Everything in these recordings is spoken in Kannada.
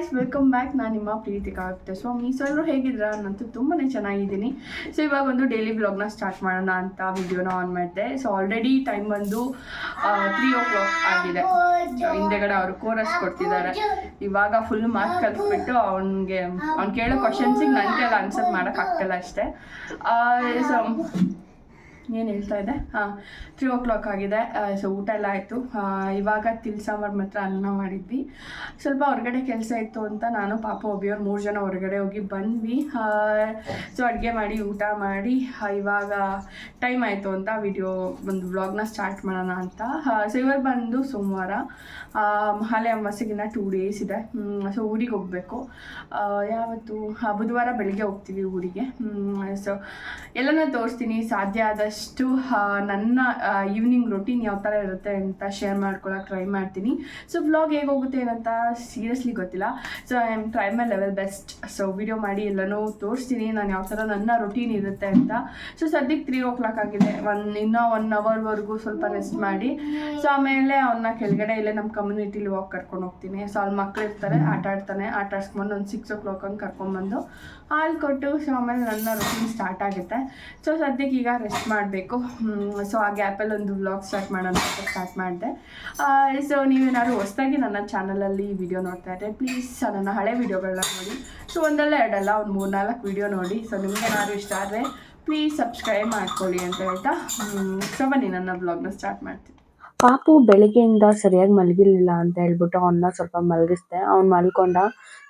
ಗಾಯ್ಸ್ ವೆಲ್ಕಮ್ ಬ್ಯಾಕ್ ನಾನು ನಿಮ್ಮ ಪ್ರೀತಿ ಕಾಗುತ್ತೆ ಸೊ ಸೊ ಎಲ್ಲರೂ ಹೇಗಿದ್ರ ನಾನಂತೂ ತುಂಬಾ ಚೆನ್ನಾಗಿದ್ದೀನಿ. ಸೊ ಇವಾಗ ಒಂದು ಡೈಲಿ ಬ್ಲಾಗ್ನ ಸ್ಟಾರ್ಟ್ ಮಾಡೋಣ ಅಂತ ವಿಡಿಯೋನ ಆನ್ ಮಾಡಿದೆ. ಸೊ ಆಲ್ರೆಡಿ ಟೈಮ್ ಬಂದು ತ್ರೀ ಓ ಕ್ಲಾಕ್ ಆಗಿದೆ. ಹಿಂದೆಗಡೆ ಅವರು ಕೋರಸ್ ಕೊಡ್ತಿದ್ದಾರೆ. ಇವಾಗ ಫುಲ್ ಮಾರ್ಕ್ ಕಲ್ತ್ಬಿಟ್ಟು ಅವ್ನಿಗೆ, ಅವ್ನು ಕೇಳೋ ಕ್ವಶನ್ಸಿಗೆ ನನ್ನ ಕೈಲಿ ಆನ್ಸರ್ ಮಾಡೋಕ್ಕಾಗ್ತಿಲ್ಲ ಅಷ್ಟೇ. ಸೊ ಏನು ಹೇಳ್ತಾ ಇದೆ ಹಾಂ ತ್ರೀ ಓ ಕ್ಲಾಕ್ ಆಗಿದೆ ಸೊ ಊಟ ಎಲ್ಲ ಆಯಿತು. ಇವಾಗ ತಿಲ್ ಮಾತ್ರ ಅನ್ನ ಮಾಡಿದ್ವಿ. ಸ್ವಲ್ಪ ಹೊರಗಡೆ ಕೆಲಸ ಇತ್ತು ಅಂತ ನಾನು, ಪಾಪ ಒಬ್ಬಿಯವ್ರು ಮೂರು ಜನ ಹೊರಗಡೆ ಹೋಗಿ ಬಂದ್ವಿ. ಸೊ ಅಡುಗೆ ಮಾಡಿ, ಊಟ ಮಾಡಿ ಇವಾಗ ಟೈಮ್ ಆಯಿತು ಅಂತ ವಿಡಿಯೋ ಒಂದು ವ್ಲಾಗ್ನ ಸ್ಟಾರ್ಟ್ ಮಾಡೋಣ ಅಂತ. ಸೊ ಇವಾಗ ಬಂದು ಸೋಮವಾರ. ಮಹಾಲೆ ಮಹಾಲಯ ಅಮಾವಾಸ್ಯೆಗಿನ್ನ ಟೂ ಡೇಸ್ ಇದೆ. ಸೊ ಊರಿಗೆ ಹೋಗಬೇಕು. ಯಾವತ್ತು? ಬುಧವಾರ ಬೆಳಿಗ್ಗೆ ಹೋಗ್ತೀವಿ ಊರಿಗೆ. ಸೊ ಎಲ್ಲನೂ ತೋರಿಸ್ತೀನಿ. ಸಾಧ್ಯ ಆದಷ್ಟು ಆ, ನನ್ನ ಈವ್ನಿಂಗ್ ರೊಟೀನ್ ಯಾವ ಥರ ಇರುತ್ತೆ ಅಂತ ಶೇರ್ ಮಾಡ್ಕೊಳಕ್ಕೆ ಟ್ರೈ ಮಾಡ್ತೀನಿ. ಸೊ ವ್ಲಾಗ್ ಹೇಗೆ ಹೋಗುತ್ತೆ ಏನಂತ ಸೀರಿಯಸ್ಲಿ ಗೊತ್ತಿಲ್ಲ. So I am try my level best so video ಮಾಡಿ ಎಲ್ಲನೂ ತೋರಿಸ್ತೀನಿ. ನಾನು ಯಾವ ಥರ ನನ್ನ ರೊಟೀನ್ ಇರುತ್ತೆ ಅಂತ. ಸೊ ಸದ್ಯಕ್ಕೆ ತ್ರೀ ಓ ಕ್ಲಾಕ್ ಆಗಿದೆ. ಒನ್ ಇನ್ನೂ ಒನ್ ಅವರ್ವರೆಗೂ ಸ್ವಲ್ಪ ರೆಸ್ಟ್ ಮಾಡಿ. ಸೊ ಆಮೇಲೆ ಅವನ್ನ ಕೆಳಗಡೆ ಇಲ್ಲೇ ನಮ್ಮ ಕಮ್ಯುನಿಟಿಲಿ ವಾಕ್ ಕರ್ಕೊಂಡು ಹೋಗ್ತೀನಿ. ಸೊ ಅಲ್ಲಿ ಮಕ್ಕಳು ಇರ್ತಾರೆ ಆಟ ಆಡ್ತಾನೆ. ಆಟ ಆಡ್ಸ್ಕೊಂಡು ಒಂದು ಸಿಕ್ಸ್ ಓ ಕ್ಲಾಕ್ ಹಂಗೆ ಕರ್ಕೊಂಡ್ಬಂದು ಹಾಲು ಕೊಟ್ಟು ಸೊ ಆಮೇಲೆ ನನ್ನ ರೊಟೀನ್ ಸ್ಟಾರ್ಟ್ ಆಗುತ್ತೆ. ಸೊ ಸದ್ಯಕ್ಕೆ ಈಗ ರೆಸ್ಟ್ ಮಾಡಬೇಕು. ಸೊ ಆ ಗ್ಯಾಪಲ್ಲಿ ಒಂದು ವ್ಲಾಗ್ ಸ್ಟಾರ್ಟ್ ಮಾಡೋಣ ಅಂತ ಸ್ಟಾರ್ಟ್ ಮಾಡಿದೆ. ಸೊ ನೀವೇನಾದ್ರು ಹೊಸ್ದಾಗಿ ನನ್ನ ಚಾನಲಲ್ಲಿ ವಿಡಿಯೋ ನೋಡ್ತಾ ಇದ್ದರೆ ಪ್ಲೀಸ್ ನನ್ನ ಹಳೆ ವಿಡಿಯೋಗಳನ್ನ ನೋಡಿ. ಸೊ ಒಂದಲ್ಲ ಎರಡಲ್ಲ, ಒಂದು ಮೂರು ನಾಲ್ಕು ವಿಡಿಯೋ ನೋಡಿ ಸೊ ನಿಮಗೇನಾದ್ರು ಇಷ್ಟ ಆದರೆ ಪ್ಲೀಸ್ ಸಬ್ಸ್ಕ್ರೈಬ್ ಮಾಡ್ಕೊಳ್ಳಿ ಅಂತ ಹೇಳ್ತಾ ಸೊ ಬನ್ನಿ, ನನ್ನ ವ್ಲಾಗ್ನ ಸ್ಟಾರ್ಟ್ ಮಾಡ್ತೀನಿ. ಪಾಪು ಬೆಳಗ್ಗೆಯಿಂದ ಸರಿಯಾಗಿ ಮಲಗಿರಲಿಲ್ಲ ಅಂತ ಹೇಳ್ಬಿಟ್ಟು ಅವನ್ನ ಸ್ವಲ್ಪ ಮಲಗಿಸ್ದೆ. ಅವ್ನು ಮಲ್ಕೊಂಡ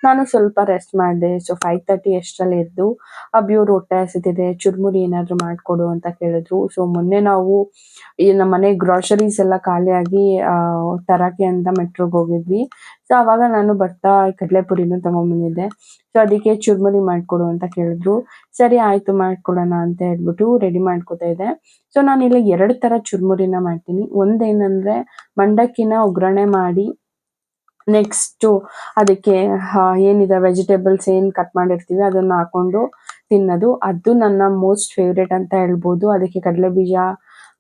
ನಾನು ಸ್ವಲ್ಪ ರೆಸ್ಟ್ ಮಾಡಿದೆ. ಸೊ ಫೈವ್ ತರ್ಟಿ ಅಷ್ಟರಲ್ಲಿ ಎದ್ದು ಅಬ್ಬಿಯವ್ರು ಹೊಟ್ಟೆ ಹಸಿತಿದೆ ಚುರುಮುರಿ ಏನಾದರೂ ಮಾಡಿಕೊಡು ಅಂತ ಕೇಳಿದ್ರು. ಸೊ ಮೊನ್ನೆ ನಾವು ಈ ನಮ್ಮ ಮನೆ ಗ್ರಾಸರೀಸ್ ಎಲ್ಲ ಖಾಲಿಯಾಗಿ ಆ, ತರಕ್ಕೆ ಅಂತ ಮೆಟ್ರೋಗೆ ಹೋಗಿದ್ವಿ. ಸೊ ಅವಾಗ ನಾನು ಬರ್ತಾ ಕಡಲೆಪುರಿನೂ ತಗೊಂಡ್ಬಂದಿದ್ದೆ ಸೊ ಅದಕ್ಕೆ ಚುರುಮುರಿ ಮಾಡಿಕೊಡು ಅಂತ ಕೇಳಿದ್ರು. ಸರಿ ಆಯಿತು ಮಾಡ್ಕೊಡೋಣ ಅಂತ ಹೇಳ್ಬಿಟ್ಟು ರೆಡಿ ಮಾಡ್ಕೊತಾ ಇದ್ದೆ. ಸೊ ನಾನು ಇಲ್ಲಿ ಎರಡು ಥರ ಚುರುಮುರಿನ ಮಾಡ್ತೀನಿ. ಒಂದೇನಂದ್ರೆ ಮಂಡಕ್ಕಿನ ಒಗ್ಗರಣೆ ಮಾಡಿ ನೆಕ್ಸ್ಟ್ ಅದಕ್ಕೆ ಏನಿದೆ ವೆಜಿಟೇಬಲ್ಸ್ ಏನ್ ಕಟ್ ಮಾಡಿರ್ತೀವಿ, ಅದನ್ನ ಹಾಕೊಂಡು ತಿನ್ನೋದು. ಅದು ನನ್ನ ಮೋಸ್ಟ್ ಫೇವ್ರೇಟ್ ಅಂತ ಹೇಳ್ಬೋದು. ಅದಕ್ಕೆ ಕಡಲೆ ಬೀಜ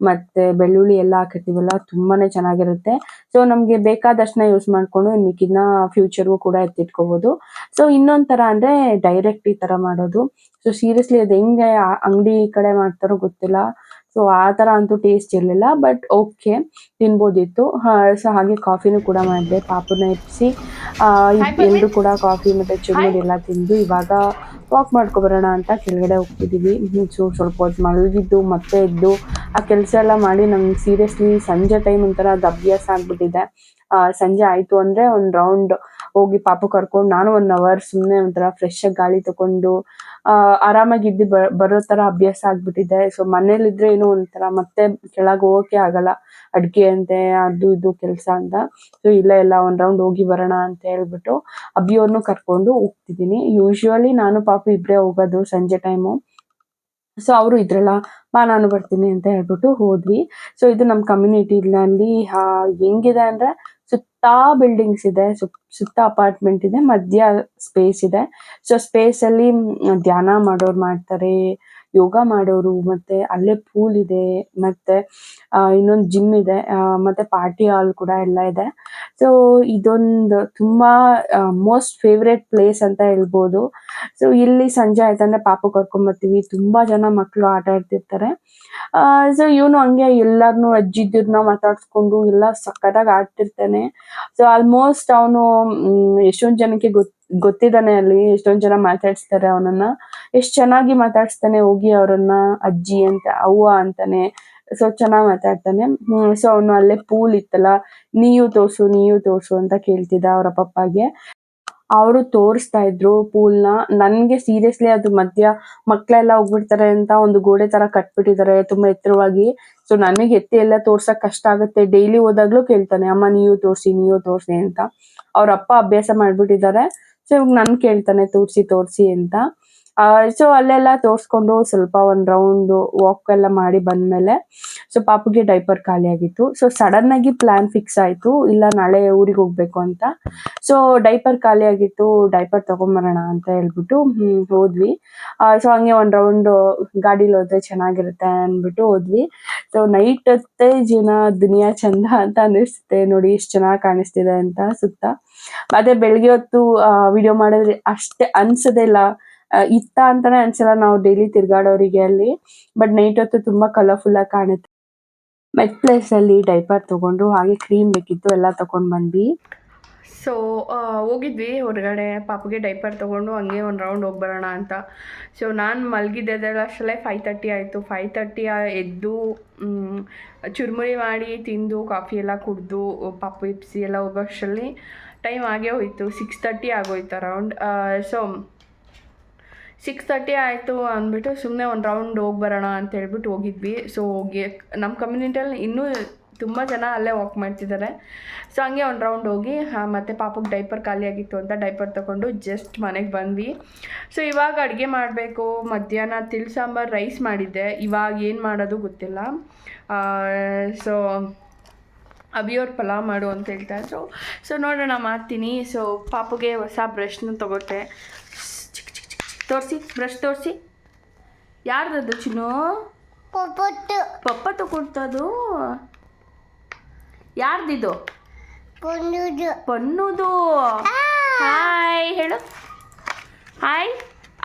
ಮತ್ತೆ ಬೆಳ್ಳುಳ್ಳಿ ಎಲ್ಲ ಹಾಕಿರ್ತೀವಲ್ಲ, ತುಂಬಾನೇ ಚೆನ್ನಾಗಿರುತ್ತೆ. ಸೊ ನಮಗೆ ಬೇಕಾದಷ್ಟನ್ನ ಯೂಸ್ ಮಾಡ್ಕೊಂಡು ಇನ್ ಮಿಕ್ಕಿದ್ನ ಫ್ಯೂಚರ್ಗೂ ಕೂಡ ಎತ್ತಿಟ್ಕೋಬಹುದು ಸೊ ಇನ್ನೊಂದ್ ತರ ಅಂದ್ರೆ ಡೈರೆಕ್ಟ್ ಈ ತರ ಮಾಡೋದು. ಸೊ ಸೀರಿಯಸ್ಲಿ ಅದು ಹೆಂಗೆ ಅಂಗಡಿ ಕಡೆ ಮಾಡ್ತಾರೋ ಗೊತ್ತಿಲ್ಲ. ಸೊ ಆ ಥರ ಅಂತೂ ಟೇಸ್ಟ್ ಇರಲಿಲ್ಲ ಬಟ್ ಓಕೆ ತಿನ್ಬೋದಿತ್ತು. ಸೊ ಹಾಗೆ ಕಾಫಿನೂ ಕೂಡ ಮಾಡಿದೆ ಪಾಪುನ ಎಬ್ಸಿ. ಎಲ್ರು ಕೂಡ ಕಾಫಿ ಮತ್ತೆ ಚುರುಮುರಿ ಎಲ್ಲ ತಿಂದು ಇವಾಗ ವಾಕ್ ಮಾಡ್ಕೊಬರೋಣ ಅಂತ ಕೆಳಗಡೆ ಹೋಗ್ತಿದ್ದೀವಿ ಸೊ ಸ್ವಲ್ಪ ಹೊತ್ತು ಮಲಗಿದ್ದು ಮತ್ತೆ ಎದ್ದು ಆ ಕೆಲಸ ಎಲ್ಲ ಮಾಡಿ ನಂಗೆ ಸೀರಿಯಸ್ಲಿ ಸಂಜೆ ಟೈಮ್ ಒಂಥರ ಅದು ಅಭ್ಯಾಸ ಆಗ್ಬಿಟ್ಟಿದೆ. ಸಂಜೆ ಆಯ್ತು ಅಂದ್ರೆ ಒಂದು ರೌಂಡ್ ಹೋಗಿ ಪಾಪು ಕರ್ಕೊಂಡು ನಾನು ಒನ್ ಅವರ್ ಸುಮ್ಮನೆ ಒಂಥರ ಫ್ರೆಶ್ ಆಗಿ ಗಾಳಿ ತಕೊಂಡು ಆ, ಆರಾಮಾಗಿ ಇದ್ದು ಬರೋ ತರ ಅಭ್ಯಾಸ ಆಗ್ಬಿಟ್ಟಿದೆ. ಸೊ ಮನೇಲಿದ್ರೆ ಏನೋ ಒಂಥರ, ಮತ್ತೆ ಕೆಳಗೆ ಹೋಗಕ್ಕೆ ಆಗಲ್ಲ. ಅಡ್ಗೆ ಅಂತೆ, ಅದು ಇದು ಕೆಲಸ ಅಂತ. ಸೊ ಇಲ್ಲ ಎಲ್ಲ ಒಂದ್ ರೌಂಡ್ ಹೋಗಿ ಬರೋಣ ಅಂತ ಹೇಳ್ಬಿಟ್ಟು ಅಭಿಯವ್ರನ್ನೂ ಕರ್ಕೊಂಡು ಹೋಗ್ತಿದ್ದೀನಿ. ಯೂಶುವಲಿ ನಾನು ಪಾಪು ಇಬ್ರೆ ಹೋಗೋದು ಸಂಜೆ ಟೈಮು ಸೊ ಅವರು ಇದ್ರಲ್ಲ, ಬಾ ನಾನು ಬರ್ತೀನಿ ಅಂತ ಹೇಳ್ಬಿಟ್ಟು ಹೋದ್ವಿ. ಸೊ ಇದು ನಮ್ಮ ಕಮ್ಯುನಿಟಿನಲ್ಲಿ ಹೆಂಗಿದೆ ಅಂದ್ರೆ ಸುತ್ತಾ ಬಿಲ್ಡಿಂಗ್ಸ್ ಇದೆ, ಸುತ್- ಸುತ್ತ ಅಪಾರ್ಟ್ಮೆಂಟ್ ಇದೆ, ಮಧ್ಯ ಸ್ಪೇಸ್ ಇದೆ. ಸೊ ಸ್ಪೇಸ್ ಅಲ್ಲಿ, ಧ್ಯಾನ ಮಾಡೋರು ಮಾಡ್ತಾರೆ. ಯೋಗ ಮಾಡೋರು, ಮತ್ತೆ ಅಲ್ಲೇ ಪೂಲ್ ಇದೆ, ಮತ್ತೆ ಇನ್ನೊಂದು ಜಿಮ್ ಇದೆ ಮತ್ತೆ ಪಾರ್ಟಿ ಹಾಲ್ ಕೂಡ ಎಲ್ಲ ಇದೆ. ಸೊ ಇದೊಂದು ತುಂಬಾ ಮೋಸ್ಟ್ ಫೇವ್ರೆಟ್ ಪ್ಲೇಸ್ ಅಂತ ಹೇಳ್ಬೋದು. ಸೊ ಇಲ್ಲಿ ಸಂಜೆ ಆಯ್ತಂದ್ರೆ ಪಾಪ ಕರ್ಕೊಂಡ್ ಬರ್ತೀವಿ. ತುಂಬಾ ಜನ ಮಕ್ಕಳು ಆಟ ಆಡ್ತಿರ್ತಾರೆ. ಸೊ ಇವನು ಹಂಗೆ ಎಲ್ಲಾರ್ನು ಅಜ್ಜಿದಿರ್ನ ಮಾತಾಡ್ಸ್ಕೊಂಡು ಎಲ್ಲ ಸಕ್ಕತ್ತಾಗಿ ಆಡ್ತಿರ್ತಾನೆ. ಸೊ ಆಲ್ಮೋಸ್ಟ್ ಅವನು ಎಷ್ಟೊಂದ್ ಜನಕ್ಕೆ ಗೊತ್ ಗೊತ್ತಿದ್ದಾನೆ ಅಲ್ಲಿ, ಎಷ್ಟೊಂದ್ ಜನ ಮಾತಾಡ್ಸ್ತಾರೆ ಅವನನ್ನ. ಎಷ್ಟ್ ಚೆನ್ನಾಗಿ ಮಾತಾಡ್ಸ್ತಾನೆ ಹೋಗಿ ಅವ್ರನ್ನ, ಅಜ್ಜಿ ಅಂತ, ಅವ್ವ ಅಂತಾನೆ. ಸೊ ಚೆನ್ನಾಗ್ ಮಾತಾಡ್ತಾನೆ. ಸೊ ಅವನು ಅಲ್ಲೇ ಪೂಲ್ ಇತ್ತಲ್ಲ ನೀವು ತೋರ್ಸು ನೀವು ತೋರ್ಸು ಅಂತ ಕೇಳ್ತಿದ್ದ ಅವ್ರ ಪಪ್ಪಾಗೆ. ಅವರು ತೋರಿಸ್ತಾ ಇದ್ರು ಪೂಲ್ನ. ನನ್ಗೆ ಸೀರಿಯಸ್ಲಿ ಅದು ಮಧ್ಯ ಮಕ್ಳೆಲ್ಲ ಹೋಗ್ಬಿಡ್ತಾರೆ ಅಂತ ಒಂದು ಗೋಡೆ ತರ ಕಟ್ಬಿಟ್ಟಿದ್ದಾರೆ, ತುಂಬಾ ಎತ್ತರವಾಗಿ. ಸೊ ನನಗೆ ಎತ್ತಿ ಎಲ್ಲ ತೋರ್ಸಕ್ ಕಷ್ಟ ಆಗುತ್ತೆ. ಡೈಲಿ ಹೋದಾಗ್ಲೂ ಕೇಳ್ತಾನೆ, ಅಮ್ಮ ನೀವು ತೋರ್ಸಿ ನೀವು ತೋರ್ಸಿ ಅಂತ. ಅವ್ರ ಅಪ್ಪ ಅಭ್ಯಾಸ ಮಾಡ್ಬಿಟ್ಟಿದ್ದಾರೆ. ಸೊ ಇವಾಗ ನನ್ ಕೇಳ್ತಾನೆ ತೋರ್ಸಿ ತೋರ್ಸಿ ಅಂತ. ಸೊ ಅಲ್ಲೆಲ್ಲ ತೋರಿಸ್ಕೊಂಡು ಸ್ವಲ್ಪ ಒಂದು ರೌಂಡು ವಾಕ್ ಎಲ್ಲ ಮಾಡಿ ಬಂದಮೇಲೆ ಸೊ ಪಾಪುಗೆ ಡೈಪರ್ ಖಾಲಿ ಆಗಿತ್ತು. ಸೊ ಸಡನ್ ಆಗಿ ಪ್ಲಾನ್ ಫಿಕ್ಸ್ ಆಯಿತು. ಇಲ್ಲ, ನಾಳೆ ಊರಿಗೆ ಹೋಗ್ಬೇಕು ಅಂತ. ಸೊ ಡೈಪರ್ ಖಾಲಿ ಆಗಿತ್ತು ಡೈಪರ್ ತಗೊಂಬರೋಣ ಅಂತ ಹೇಳ್ಬಿಟ್ಟು ಹೋದ್ವಿ. ಸೊ ಹಂಗೆ ಒಂದು ರೌಂಡ್ ಗಾಡೀಲಿ ಹೋದ್ರೆ ಚೆನ್ನಾಗಿರುತ್ತೆ ಅಂದ್ಬಿಟ್ಟು ಹೋದ್ವಿ. ಸೊ ನೈಟ್ ಹೊತ್ತೆ ಜೀವನ ದುನಿಯಾ ಚಂದ ಅಂತ ಅನ್ನಿಸುತ್ತೆ ನೋಡಿ ಎಷ್ಟು ಚೆನ್ನಾಗಿ ಕಾಣಿಸ್ತಿದೆ ಅಂತ ಸುತ್ತ. ಮತ್ತೆ ಬೆಳಿಗ್ಗೆ ಹೊತ್ತು ವಿಡಿಯೋ ಮಾಡಿದ್ರೆ ಅಷ್ಟೇ ಅನ್ಸೋದೇ ಇಲ್ಲ. ಇತ್ತ ಅಂತಾನೆ ಅನ್ಸಲ್ಲ ನಾವು ಡೈಲಿ ತಿರ್ಗಾಡೋರಿಗೆ ಅಲ್ಲಿ ಬಟ್ ನೈಟ್ ಹೊತ್ತು ತುಂಬಾ ಕಲರ್ಫುಲ್ ಆಗಿ ಕಾಣುತ್ತೆ. ಮೆಟ್ ಪ್ಲೇಸ್ ಅಲ್ಲಿ ಡೈಪರ್ ತಗೊಂಡು, ಹಾಗೆ ಕ್ರೀಮ್ ಬೇಕಿತ್ತು, ಎಲ್ಲ ತಗೊಂಡ್ ಬಂದ್ವಿ. ಸೊ ಹೋಗಿದ್ವಿ, ಹೊರಗಡೆ ಪಾಪಗೆ ಡೈಪರ್ ತೊಗೊಂಡು, ಹಂಗೆ ಒಂದು ರೌಂಡ್ ಹೋಗಿ ಬರೋಣ ಅಂತ. ಸೊ ನಾನು ಮಲಗಿದ್ದೆಲ್ಲ ಅಷ್ಟರಲ್ಲೇ ಫೈವ್ ತರ್ಟಿ ಆಯಿತು. ಫೈವ್ ತರ್ಟಿ ಎದ್ದು ಚುರುಮುರಿ ಮಾಡಿ ತಿಂದು ಕಾಫಿ ಎಲ್ಲ ಕುಡಿದು, ಪಾಪು ಇಪ್ಸಿ ಎಲ್ಲ ಹೋಗೋ ಅಷ್ಟರಲ್ಲಿ ಟೈಮ್ ಆಗೇ ಹೋಯಿತು. ಸಿಕ್ಸ್ ತರ್ಟಿ ಆಗೋಯ್ತು ಅರೌಂಡ್ ಸೊ ಸಿಕ್ಸ್ ತರ್ಟಿ ಆಯಿತು ಅಂದ್ಬಿಟ್ಟು ಸುಮ್ಮನೆ ಒಂದು ರೌಂಡ್ ಹೋಗಿ ಬರೋಣ ಅಂತ ಹೇಳ್ಬಿಟ್ಟು ಹೋಗಿದ್ವಿ. ಸೊ ಹೋಗಿ ನಮ್ಮ ಕಮ್ಯುನಿಟಿಯಲ್ಲಿ ಇನ್ನೂ ತುಂಬ ಜನ ಅಲ್ಲೇ ವಾಕ್ ಮಾಡ್ತಿದ್ದಾರೆ ಸೊ ಹಂಗೆ ಒಂದು ರೌಂಡ್ ಹೋಗಿ ಮತ್ತು ಪಾಪಕ್ಕೆ ಡೈಪರ್ ಖಾಲಿಯಾಗಿತ್ತು ಅಂತ ಡೈಪರ್ ತೊಗೊಂಡು ಜಸ್ಟ್ ಮನೆಗೆ ಬಂದ್ವಿ. ಸೊ ಇವಾಗ ಅಡುಗೆ ಮಾಡಬೇಕು. ಮಧ್ಯಾಹ್ನ ತಿಳಿ ಸಾಂಬಾರು ರೈಸ್ ಮಾಡಿದ್ದೆ. ಇವಾಗ ಏನು ಮಾಡೋದು ಗೊತ್ತಿಲ್ಲ. ಸೊ ಅಭಿಯವ್ರ ಪಲಾವ್ ಮಾಡು ಅಂತ ಹೇಳ್ತಾ ಇದ್ರು. ಸೊ ನೋಡೋಣ, ಮಾಡ್ತೀನಿ. ಸೊ ಪಾಪುಗೆ ಹೊಸ ಬ್ರಷ್ನ ತಗೊಟ್ಟೆ ತೋರಿಸಿ ಬ್ರಷ್ ತೋರಿಸಿ. ಯಾರ್ದದು ಚಿನ್ನು? ಪಪ್ಪಟ್ಟು ಪಪ್ಪಟ್ಟು ಕೊಡ್ತದು ಯಾರ್ದಿದು? ಪನ್ನುದು. ಹಾಯ್ ಹೇಳು. ಹಾಯ್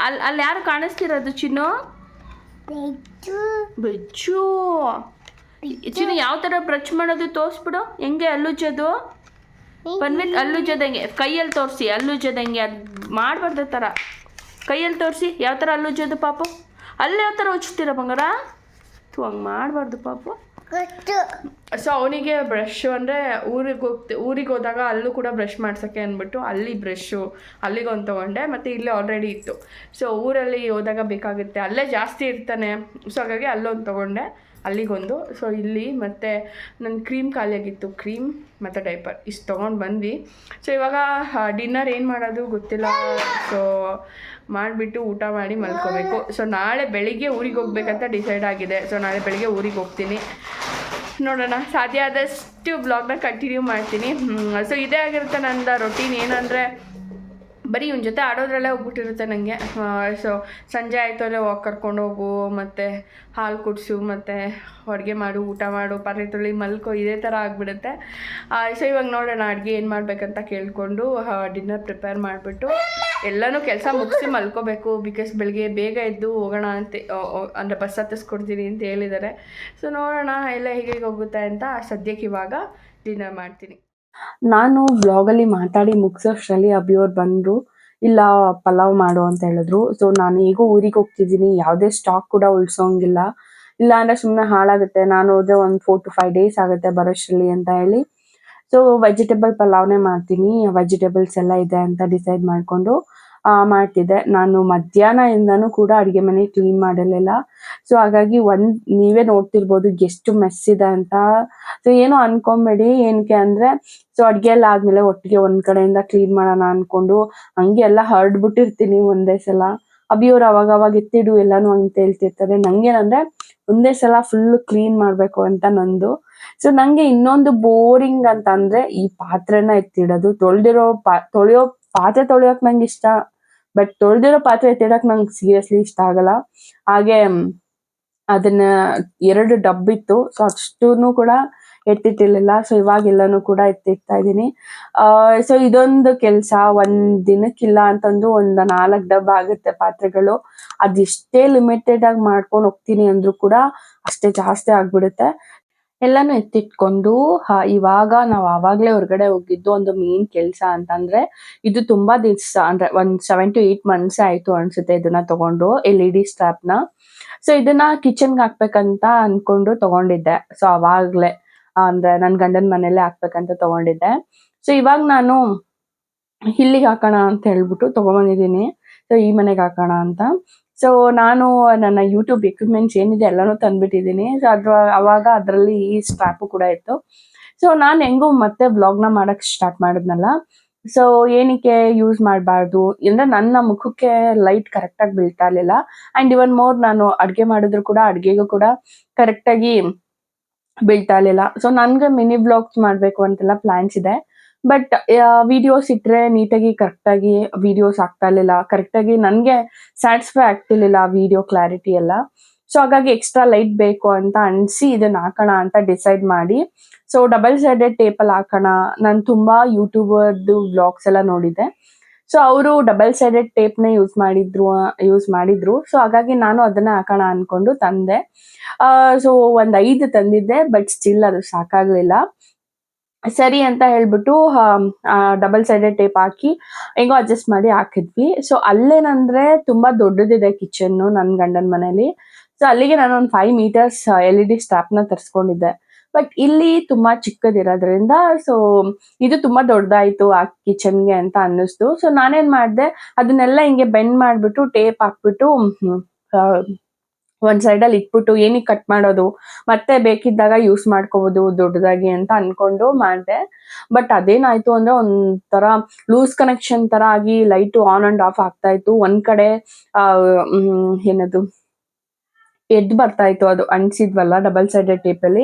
ಅಲ್ಲಿ ಅಲ್ಲಿ ಯಾರು ಕಾಣಿಸ್ತಿರೋದು ಚಿನ್ನು? ಬೆಚ್ಚು. ಬೆಚ್ಚು. ಚಿನ್ನು ಯಾವ ಥರ ಬ್ರಚ್ ಮಾಡೋದು ತೋರಿಸ್ಬಿಡು. ಹೆಂಗೆ ಅಲ್ಲುಜ್ಜೋದು ಪನ್ವಿತ್ ಅಲ್ಲುಜ್ಜೋದಂಗೆ ಕೈಯಲ್ಲಿ ತೋರಿಸಿ ಅಲ್ಲುಜ್ಜೋದಂಗೆ ಅದು ಮಾಡಬಾರ್ದು ಥರ ಕೈಯಲ್ಲಿ ತೋರಿಸಿ ಯಾವ ಥರ ಅಲ್ಲುಜ್ಜೋದು ಪಾಪ? ಅಲ್ಲಿ ಯಾವ ಥರ ಉಜ್ತೀರ ಬಂಗಾರ? ತು ಹಂಗೆ ಮಾಡಬಾರ್ದು ಪಾಪ. ಸೊ ಅವನಿಗೆ ಬ್ರಷ್ ಅಂದರೆ ಊರಿಗೆ ಹೋಗ್ತಿ ಊರಿಗೆ ಹೋದಾಗ ಅಲ್ಲೂ ಕೂಡ ಬ್ರಷ್ ಮಾಡ್ಸೋಕ್ಕೆ ಅಂದ್ಬಿಟ್ಟು ಅಲ್ಲಿ ಬ್ರಷ್ಷು ಅಲ್ಲಿಗೊಂದು ತೊಗೊಂಡೆ ಮತ್ತು ಇಲ್ಲೇ ಆಲ್ರೆಡಿ ಇತ್ತು. ಸೊ ಊರಲ್ಲಿ ಹೋದಾಗ ಬೇಕಾಗುತ್ತೆ. ಅಲ್ಲೇ ಜಾಸ್ತಿ ಇರ್ತಾನೆ. ಸೊ ಹಾಗಾಗಿ ಅಲ್ಲೊಂದು ತೊಗೊಂಡೆ ಅಲ್ಲಿಗೊಂದು ಸೊ ಇಲ್ಲಿ ಮತ್ತು ನನ್ನ ಕ್ರೀಮ್ ಖಾಲಿಯಾಗಿತ್ತು. ಕ್ರೀಮ್ ಮತ್ತು ಡೈಪರ್ ಇಷ್ಟು ತೊಗೊಂಡು ಬಂದ್ವಿ. ಸೊ ಇವಾಗ ಡಿನ್ನರ್ ಏನು ಮಾಡೋದು ಗೊತ್ತಿಲ್ಲ. ಸೊ ಮಾಡಿಬಿಟ್ಟು ಊಟ ಮಾಡಿ ಮಲ್ಕೋಬೇಕು. ಸೊ ನಾಳೆ ಬೆಳಿಗ್ಗೆ ಊರಿಗೆ ಹೋಗ್ಬೇಕಂತ ಡಿಸೈಡ್ ಆಗಿದೆ. ಸೊ ನಾಳೆ ಬೆಳಿಗ್ಗೆ ಊರಿಗೆ ಹೋಗ್ತೀನಿ. ನೋಡೋಣ. ಸಾಧ್ಯ ಆದಷ್ಟು ಬ್ಲಾಗ್ನ ಕಂಟಿನ್ಯೂ ಮಾಡ್ತೀನಿ. ಸೊ ಇದೇ ಆಗಿರುತ್ತೆ ನನ್ನ ರೊಟೀನ್ ಏನಂದರೆ, ಬರೀ ಇವನ ಜೊತೆ ಆಡೋದ್ರಲ್ಲೇ ಹೋಗ್ಬಿಟ್ಟಿರುತ್ತೆ ನನಗೆ ಸೊ ಸಂಜೆ ಆಯಿತು ಅಂದರೆ ವಾಕ್ ಕರ್ಕೊಂಡು ಹೋಗು, ಮತ್ತು ಹಾಲು ಕುಡಿಸು, ಮತ್ತು ಅಡುಗೆ ಮಾಡು, ಊಟ ಮಾಡು ಪಾತ್ರೆ ತೊಳಿ ಮಲ್ಕೋ, ಇದೇ ಥರ ಆಗಿಬಿಡುತ್ತೆ. ಸೊ ಇವಾಗ ನೋಡೋಣ ಅಡುಗೆ ಏನು ಮಾಡಬೇಕಂತ ಕೇಳಿಕೊಂಡು ಡಿನ್ನರ್ ಪ್ರಿಪೇರ್ ಮಾಡಿಬಿಟ್ಟು ಎಲ್ಲನೂ ಕೆಲಸ ಮುಗಿಸಿ ಮಲ್ಕೋಬೇಕು ಬಿಕಾಸ್ ಬೆಳಿಗ್ಗೆ ಬೇಗ ಎದ್ದು ಹೋಗೋಣ ಅಂತ ಅಂದರೆ ಬಸ್ ಹತ್ತಿಸ್ಕೊಡ್ತೀನಿ ಅಂತ ಹೇಳಿದ್ದಾರೆ ಸೊ ನೋಡೋಣ ಎಲ್ಲ ಹೇಗೆ ಹೇಗೆ ಹೋಗುತ್ತೆ ಅಂತ ಸದ್ಯಕ್ಕೆ ಇವಾಗ ಡಿನ್ನರ್ ಮಾಡ್ತೀನಿ. ನಾನು ಬ್ಲಾಗಲ್ಲಿ ಮಾತಾಡಿ ಮುಗಿಸೋಷ್ಟರಲ್ಲಿ ಅಭಿಯವ್ರು ಬಂದರು, ಇಲ್ಲ ಪಲಾವ್ ಮಾಡು ಅಂತ ಹೇಳಿದ್ರು. ಸೊ ನಾನು ಈಗ ಊರಿಗೆ ಹೋಗ್ತಿದ್ದೀನಿ, ಯಾವುದೇ ಸ್ಟಾಕ್ ಕೂಡ ಉಳಿಸೋಂಗಿಲ್ಲ. ಇಲ್ಲ ಅಂದರೆ ಸುಮ್ಮನೆ ಹಾಳಾಗುತ್ತೆ, ನಾನು ಹೋದ್ರೆ ಒಂದು ಫೋರ್ ಟು ಫೈವ್ ಡೇಸ್ ಆಗುತ್ತೆ ಬರೋಷ್ಟರಲ್ಲಿ ಅಂತ ಹೇಳಿ. ಸೊ ವೆಜಿಟೇಬಲ್ ಪಲಾವ್ನೇ ಮಾಡ್ತೀನಿ. ವೆಜಿಟೇಬಲ್ಸ್ ಎಲ್ಲ ಇದೆ ಅಂತ ಡಿಸೈಡ್ ಮಾಡಿಕೊಂಡು ಮಾಡ್ತಿದ್ದೆ. ನಾನು ಮಧ್ಯಾಹ್ನದಿಂದನೂ ಕೂಡ ಅಡುಗೆ ಮನೆ ಕ್ಲೀನ್ ಮಾಡಲಿಲ್ಲ. ಸೊ ಹಾಗಾಗಿ ಒಂದ್, ನೀವೇ ನೋಡ್ತಿರ್ಬೋದು ಎಷ್ಟು ಮೆಸ್ ಇದೆ ಅಂತ. ಸೊ ಏನೋ ಅನ್ಕೊಂಬೇಡಿ. ಏನಕ್ಕೆ ಅಂದ್ರೆ ಸೊ ಅಡುಗೆ ಎಲ್ಲ ಆದಮೇಲೆ ಒಟ್ಟಿಗೆ ಒಂದ್ ಕಡೆಯಿಂದ ಕ್ಲೀನ್ ಮಾಡೋಣ ಅನ್ಕೊಂಡು, ಹಂಗೆ ಎಲ್ಲ ಹರಡ್ಬಿಟ್ಟಿರ್ತೀನಿ ಒಂದೇ ಸಲ. ಅಭಿಯವ್ರು ಅವಾಗ ಅವಾಗ ಎತ್ತಿಡು ಎಲ್ಲಾನು ಅಂತ ಹೇಳ್ತಿರ್ತಾರೆ. ನಂಗೇನಂದ್ರೆ ಒಂದೇ ಸಲ ಫುಲ್ ಕ್ಲೀನ್ ಮಾಡ್ಬೇಕು ಅಂತ ನಂದು. ಸೊ ನಂಗೆ ಇನ್ನೊಂದು ಬೋರಿಂಗ್ ಅಂತ ಅಂದ್ರೆ ಈ ಪಾತ್ರೆನ ಎತ್ತಿಡೋದು. ತೊಳ್ದಿರೋ ಪಾ, ತೊಳೆಯೋ ಪಾತ್ರೆ ತೊಳೆಯೋಕ್ ನಂಗೆ ಇಷ್ಟ ಬಟ್ ತೊಳ್ದಿರೋ ಪಾತ್ರೆ ಎತ್ತಿಡಕ್ ನಂಗೆ ಸೀರಿಯಸ್ಲಿ ಇಷ್ಟ ಆಗಲ್ಲ. ಹಾಗೆ, ಅದನ್ನ ಎರಡು ಡಬ್ಬಿತ್ತು. ಸೊ ಅಷ್ಟೂ ಕೂಡ ಎತ್ತಿಟ್ಟಿರ್ಲಿಲ್ಲ ಸೊ ಇವಾಗ ಎಲ್ಲಾನು ಕೂಡ ಎತ್ತಿಡ್ತಾ ಇದ್ದೀನಿ. ಸೊ ಇದೊಂದು ಕೆಲಸ. ಒಂದ್ ದಿನಕ್ಕಿಲ್ಲ ಅಂತಂದು ಒಂದ್ ನಾಲ್ಕು ಡಬ್ಬ ಆಗುತ್ತೆ ಪಾತ್ರೆಗಳು. ಅದೆಷ್ಟೇ ಲಿಮಿಟೆಡ್ ಆಗಿ ಮಾಡ್ಕೊಂಡು ಹೋಗ್ತೀನಿ ಅಂದ್ರೂ ಕೂಡ ಅಷ್ಟೇ ಜಾಸ್ತಿ ಆಗ್ಬಿಡುತ್ತೆ. ಎಲ್ಲಾನು ಎತ್ತಿಟ್ಕೊಂಡು ಇವಾಗ ನಾವು ಆವಾಗ್ಲೇ ಹೊರಗಡೆ ಹೋಗಿದ್ದು ಒಂದು ಮೇನ್ ಕೆಲಸ ಅಂತಂದ್ರೆ, ಇದು ತುಂಬಾ ದಿವಸ, ಅಂದ್ರೆ ಒಂದ್ ಸೆವೆನ್ ಟು ಏಟ್ ಮಂತ್ಸ್ ಆಯ್ತು ಅನ್ಸುತ್ತೆ ಇದನ್ನ ತಗೊಂಡು ಎಲ್ ಇ ಡಿ ನ. ಸೊ ಇದನ್ನ ಕಿಚನ್ಗೆ ಹಾಕ್ಬೇಕಂತ ಅನ್ಕೊಂಡು ತಗೊಂಡಿದ್ದೆ. ಸೊ ಅವಾಗ್ಲೇ ಅಂದ್ರೆ ನನ್ ಗಂಡನ ಮನೇಲೆ ಹಾಕ್ಬೇಕಂತ ತಗೊಂಡಿದ್ದೆ. ಸೊ ಇವಾಗ ನಾನು ಇಲ್ಲಿಗೆ ಹಾಕೋಣ ಅಂತ ಹೇಳ್ಬಿಟ್ಟು ತಗೊಂಬಂದಿದ್ದೀನಿ. ಸೊ ಈ ಮನೆಗೆ ಹಾಕೋಣ ಅಂತ. ಸೊ ನಾನು ನನ್ನ ಯೂಟ್ಯೂಬ್ ಎಕ್ವಿಪ್ಮೆಂಟ್ಸ್ ಏನಿದೆ ಎಲ್ಲಾನು ತಂದ್ಬಿಟ್ಟಿದ್ದೀನಿ. ಸೊ ಅದ್ರ ಅವಾಗ ಅದರಲ್ಲಿ ಈ ಸ್ಟ್ರಾಪು ಕೂಡ ಇತ್ತು. ಸೊ ನಾನು ಹೆಂಗೋ ಮತ್ತೆ ವ್ಲಾಗ್ನ ಮಾಡಕ್ ಸ್ಟಾರ್ಟ್ ಮಾಡಿದ್ನಲ್ಲ. ಸೊ ಏನಕ್ಕೆ ಯೂಸ್ ಮಾಡಬಾರ್ದು? ಅಂದರೆ ನನ್ನ ಮುಖಕ್ಕೆ ಲೈಟ್ ಕರೆಕ್ಟಾಗಿ ಬೀಳ್ತಾ ಇರಲಿಲ್ಲ. ಆ್ಯಂಡ್ ಇವನ್ ಮೋರ್ ನಾನು ಅಡುಗೆ ಮಾಡಿದ್ರು ಕೂಡ, ಅಡುಗೆಗೂ ಕೂಡ ಕರೆಕ್ಟಾಗಿ ಬೀಳ್ತಾ ಇರಲಿಲ್ಲ ಸೊ ನನಗೆ ಮಿನಿ ಬ್ಲಾಗ್ಸ್ ಮಾಡಬೇಕು ಅಂತೆಲ್ಲ ಪ್ಲ್ಯಾನ್ಸ್ ಇದೆ. ಬಟ್ ವಿಡಿಯೋಸ್ ಇಟ್ಟರೆ ನೀಟಾಗಿ ಕರೆಕ್ಟಾಗಿ ವಿಡಿಯೋಸ್ ಆಗ್ತಾ ಇರಲಿಲ್ಲ. ಕರೆಕ್ಟಾಗಿ ನನಗೆ ಸ್ಯಾಟಿಸ್ಫೈ ಆಗ್ತಿರ್ಲಿಲ್ಲ ವಿಡಿಯೋ ಕ್ಲಾರಿಟಿ ಎಲ್ಲ. ಸೊ ಹಾಗಾಗಿ ಎಕ್ಸ್ಟ್ರಾ ಲೈಟ್ ಬೇಕು ಅಂತ ಅನಿಸಿ ಇದನ್ನ ಹಾಕೋಣ ಅಂತ ಡಿಸೈಡ್ ಮಾಡಿ. ಸೊ ಡಬಲ್ ಸೈಡೆಡ್ ಟೇಪಲ್ಲಿ ಹಾಕೋಣ. ನಾನು ತುಂಬ ಯೂಟ್ಯೂಬರ್ದು ವ್ಲಾಗ್ಸ್ ಎಲ್ಲ ನೋಡಿದ್ದೆ. ಸೊ ಅವರು ಡಬಲ್ ಸೈಡೆಡ್ ಟೇಪ್ನ ಯೂಸ್ ಮಾಡಿದ್ರು ಯೂಸ್ ಮಾಡಿದ್ರು. ಸೊ ಹಾಗಾಗಿ ನಾನು ಅದನ್ನ ಹಾಕೋಣ ಅನ್ಕೊಂಡು ತಂದೆ. ಸೊ ಒಂದು ಐದು ತಂದಿದ್ದೆ ಬಟ್ ಸ್ಟಿಲ್ ಅದು ಸಾಕಾಗ್ಲಿಲ್ಲ. ಸರಿ ಅಂತ ಹೇಳ್ಬಿಟ್ಟು ಡಬಲ್ ಸೈಡೆಡ್ ಟೇಪ್ ಹಾಕಿ, ಹೆಂಗೋ ಅಡ್ಜಸ್ಟ್ ಮಾಡಿ ಹಾಕಿದ್ವಿ. ಸೊ ಅಲ್ಲೇನಂದ್ರೆ ತುಂಬಾ ದೊಡ್ಡದಿದೆ ಕಿಚನ್ನು ನನ್ನ ಗಂಡನ ಮನೇಲಿ. ಸೊ ಅಲ್ಲಿಗೆ ನಾನು ಒಂದು five metres L E D ಸ್ಟಾಪ್ನ ತರಿಸ್ಕೊಂಡಿದ್ದೆ. ಬಟ್ ಇಲ್ಲಿ ತುಂಬಾ ಚಿಕ್ಕದಿರೋದ್ರಿಂದ ಸೊ ಇದು ತುಂಬಾ ದೊಡ್ಡದಾಯ್ತು ಆ ಕಿಚನ್ಗೆ ಅಂತ ಅನ್ನಿಸ್ತು. ಸೊ ನಾನೇನ್ ಮಾಡಿದೆ ಅದನ್ನೆಲ್ಲ ಹಿಂಗೆ ಬೆಂಡ್ ಮಾಡ್ಬಿಟ್ಟು ಟೇಪ್ ಹಾಕ್ಬಿಟ್ಟು ಒಂದ್ ಸೈಡಲ್ಲಿ ಇಟ್ಬಿಟ್ಟು ಏನಿಗೆ ಕಟ್ ಮಾಡೋದು ಮತ್ತೆ ಬೇಕಿದ್ದಾಗ ಯೂಸ್ ಮಾಡ್ಕೋಬಹುದು ದೊಡ್ಡದಾಗಿ ಅಂತ ಅನ್ಕೊಂಡು ಮಾಡಿದೆ. ಬಟ್ ಅದೇನಾಯ್ತು ಅಂದ್ರೆ ಒಂಥರ ಲೂಸ್ ಕನೆಕ್ಷನ್ ತರ ಆಗಿ ಲೈಟ್ ಆನ್ ಅಂಡ್ ಆಫ್ ಆಗ್ತಾ ಇತ್ತು. ಒಂದ್ ಕಡೆ ಆ, ಏನದು ಎದ್ ಬರ್ತಾ ಇತ್ತು ಅದು ಅನ್ಸಿದ್ವಲ್ಲ ಡಬಲ್ ಸೈಡೆಡ್ ಟೇಪಲ್ಲಿ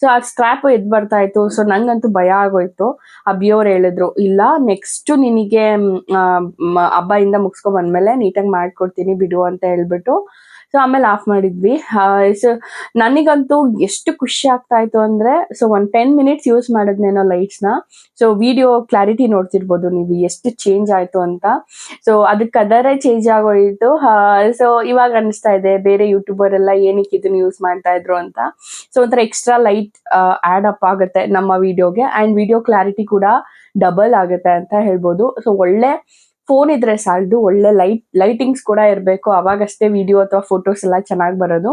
ಸೊ ಆ ಸ್ಕ್ರಾಪ್ ಎದ್ ಬರ್ತಾ ಇತ್ತು. ಸೊ ನಂಗಂತೂ ಭಯ ಆಗೋಯ್ತು. ಅಬ್ಬಿಯವ್ರು ಹೇಳಿದ್ರು, ಇಲ್ಲ ನೆಕ್ಸ್ಟ್ ನಿನಗೆ ಹಬ್ಬ ಇಂದ ಮುಗಿಸ್ಕೊಂಡ್ ಬಂದ್ಮೇಲೆ ನೀಟಾಗಿ ಮಾಡ್ಕೊಡ್ತೀನಿ ಬಿಡು ಅಂತ ಹೇಳ್ಬಿಟ್ಟು ಸೊ ಆಮೇಲೆ ಆಫ್ ಮಾಡಿದ್ವಿ. ಸೊ ನನಗಂತೂ ಎಷ್ಟು ಖುಷಿ ಆಗ್ತಾ ಇತ್ತು ಅಂದ್ರೆ ಸೊ ಒಂದ್ ಟೆನ್ ಮಿನಿಟ್ಸ್ ಯೂಸ್ ಮಾಡಿದ್ನೇನೋ ಲೈಟ್ಸ್ನ. ಸೊ ವಿಡಿಯೋ ಕ್ಲಾರಿಟಿ ನೋಡ್ತಿರ್ಬೋದು ನೀವು ಎಷ್ಟು ಚೇಂಜ್ ಆಯ್ತು ಅಂತ. ಸೊ ಅದಕ್ಕೆ ಅದರೇ ಚೇಂಜ್ ಆಗೋಯ್ತು. ಸೊ ಇವಾಗ ಅನಿಸ್ತಾ ಇದೆ, ಬೇರೆ ಯೂಟ್ಯೂಬರ್ ಎಲ್ಲ ಏನಕ್ಕೆ ಇದನ್ನ ಯೂಸ್ ಮಾಡ್ತಾ ಇದ್ರು ಅಂತ. ಸೊ ಒಂಥರ ಎಕ್ಸ್ಟ್ರಾ ಲೈಟ್ ಆಡ್ ಅಪ್ ಆಗುತ್ತೆ ನಮ್ಮ ವಿಡಿಯೋಗೆ ಅಂಡ್ ವಿಡಿಯೋ ಕ್ಲಾರಿಟಿ ಕೂಡ ಡಬಲ್ ಆಗುತ್ತೆ ಅಂತ ಹೇಳ್ಬೋದು. ಸೊ ಒಳ್ಳೆ ಫೋನ್ ಇದ್ರೆ ಸಾಲದು, ಒಳ್ಳೆ ಲೈಟ್ ಲೈಟಿಂಗ್ಸ್ ಕೂಡ ಇರಬೇಕು. ಅವಾಗಷ್ಟೇ ವಿಡಿಯೋ ಅಥವಾ ಫೋಟೋಸ್ ಎಲ್ಲ ಚೆನ್ನಾಗಿ ಬರೋದು.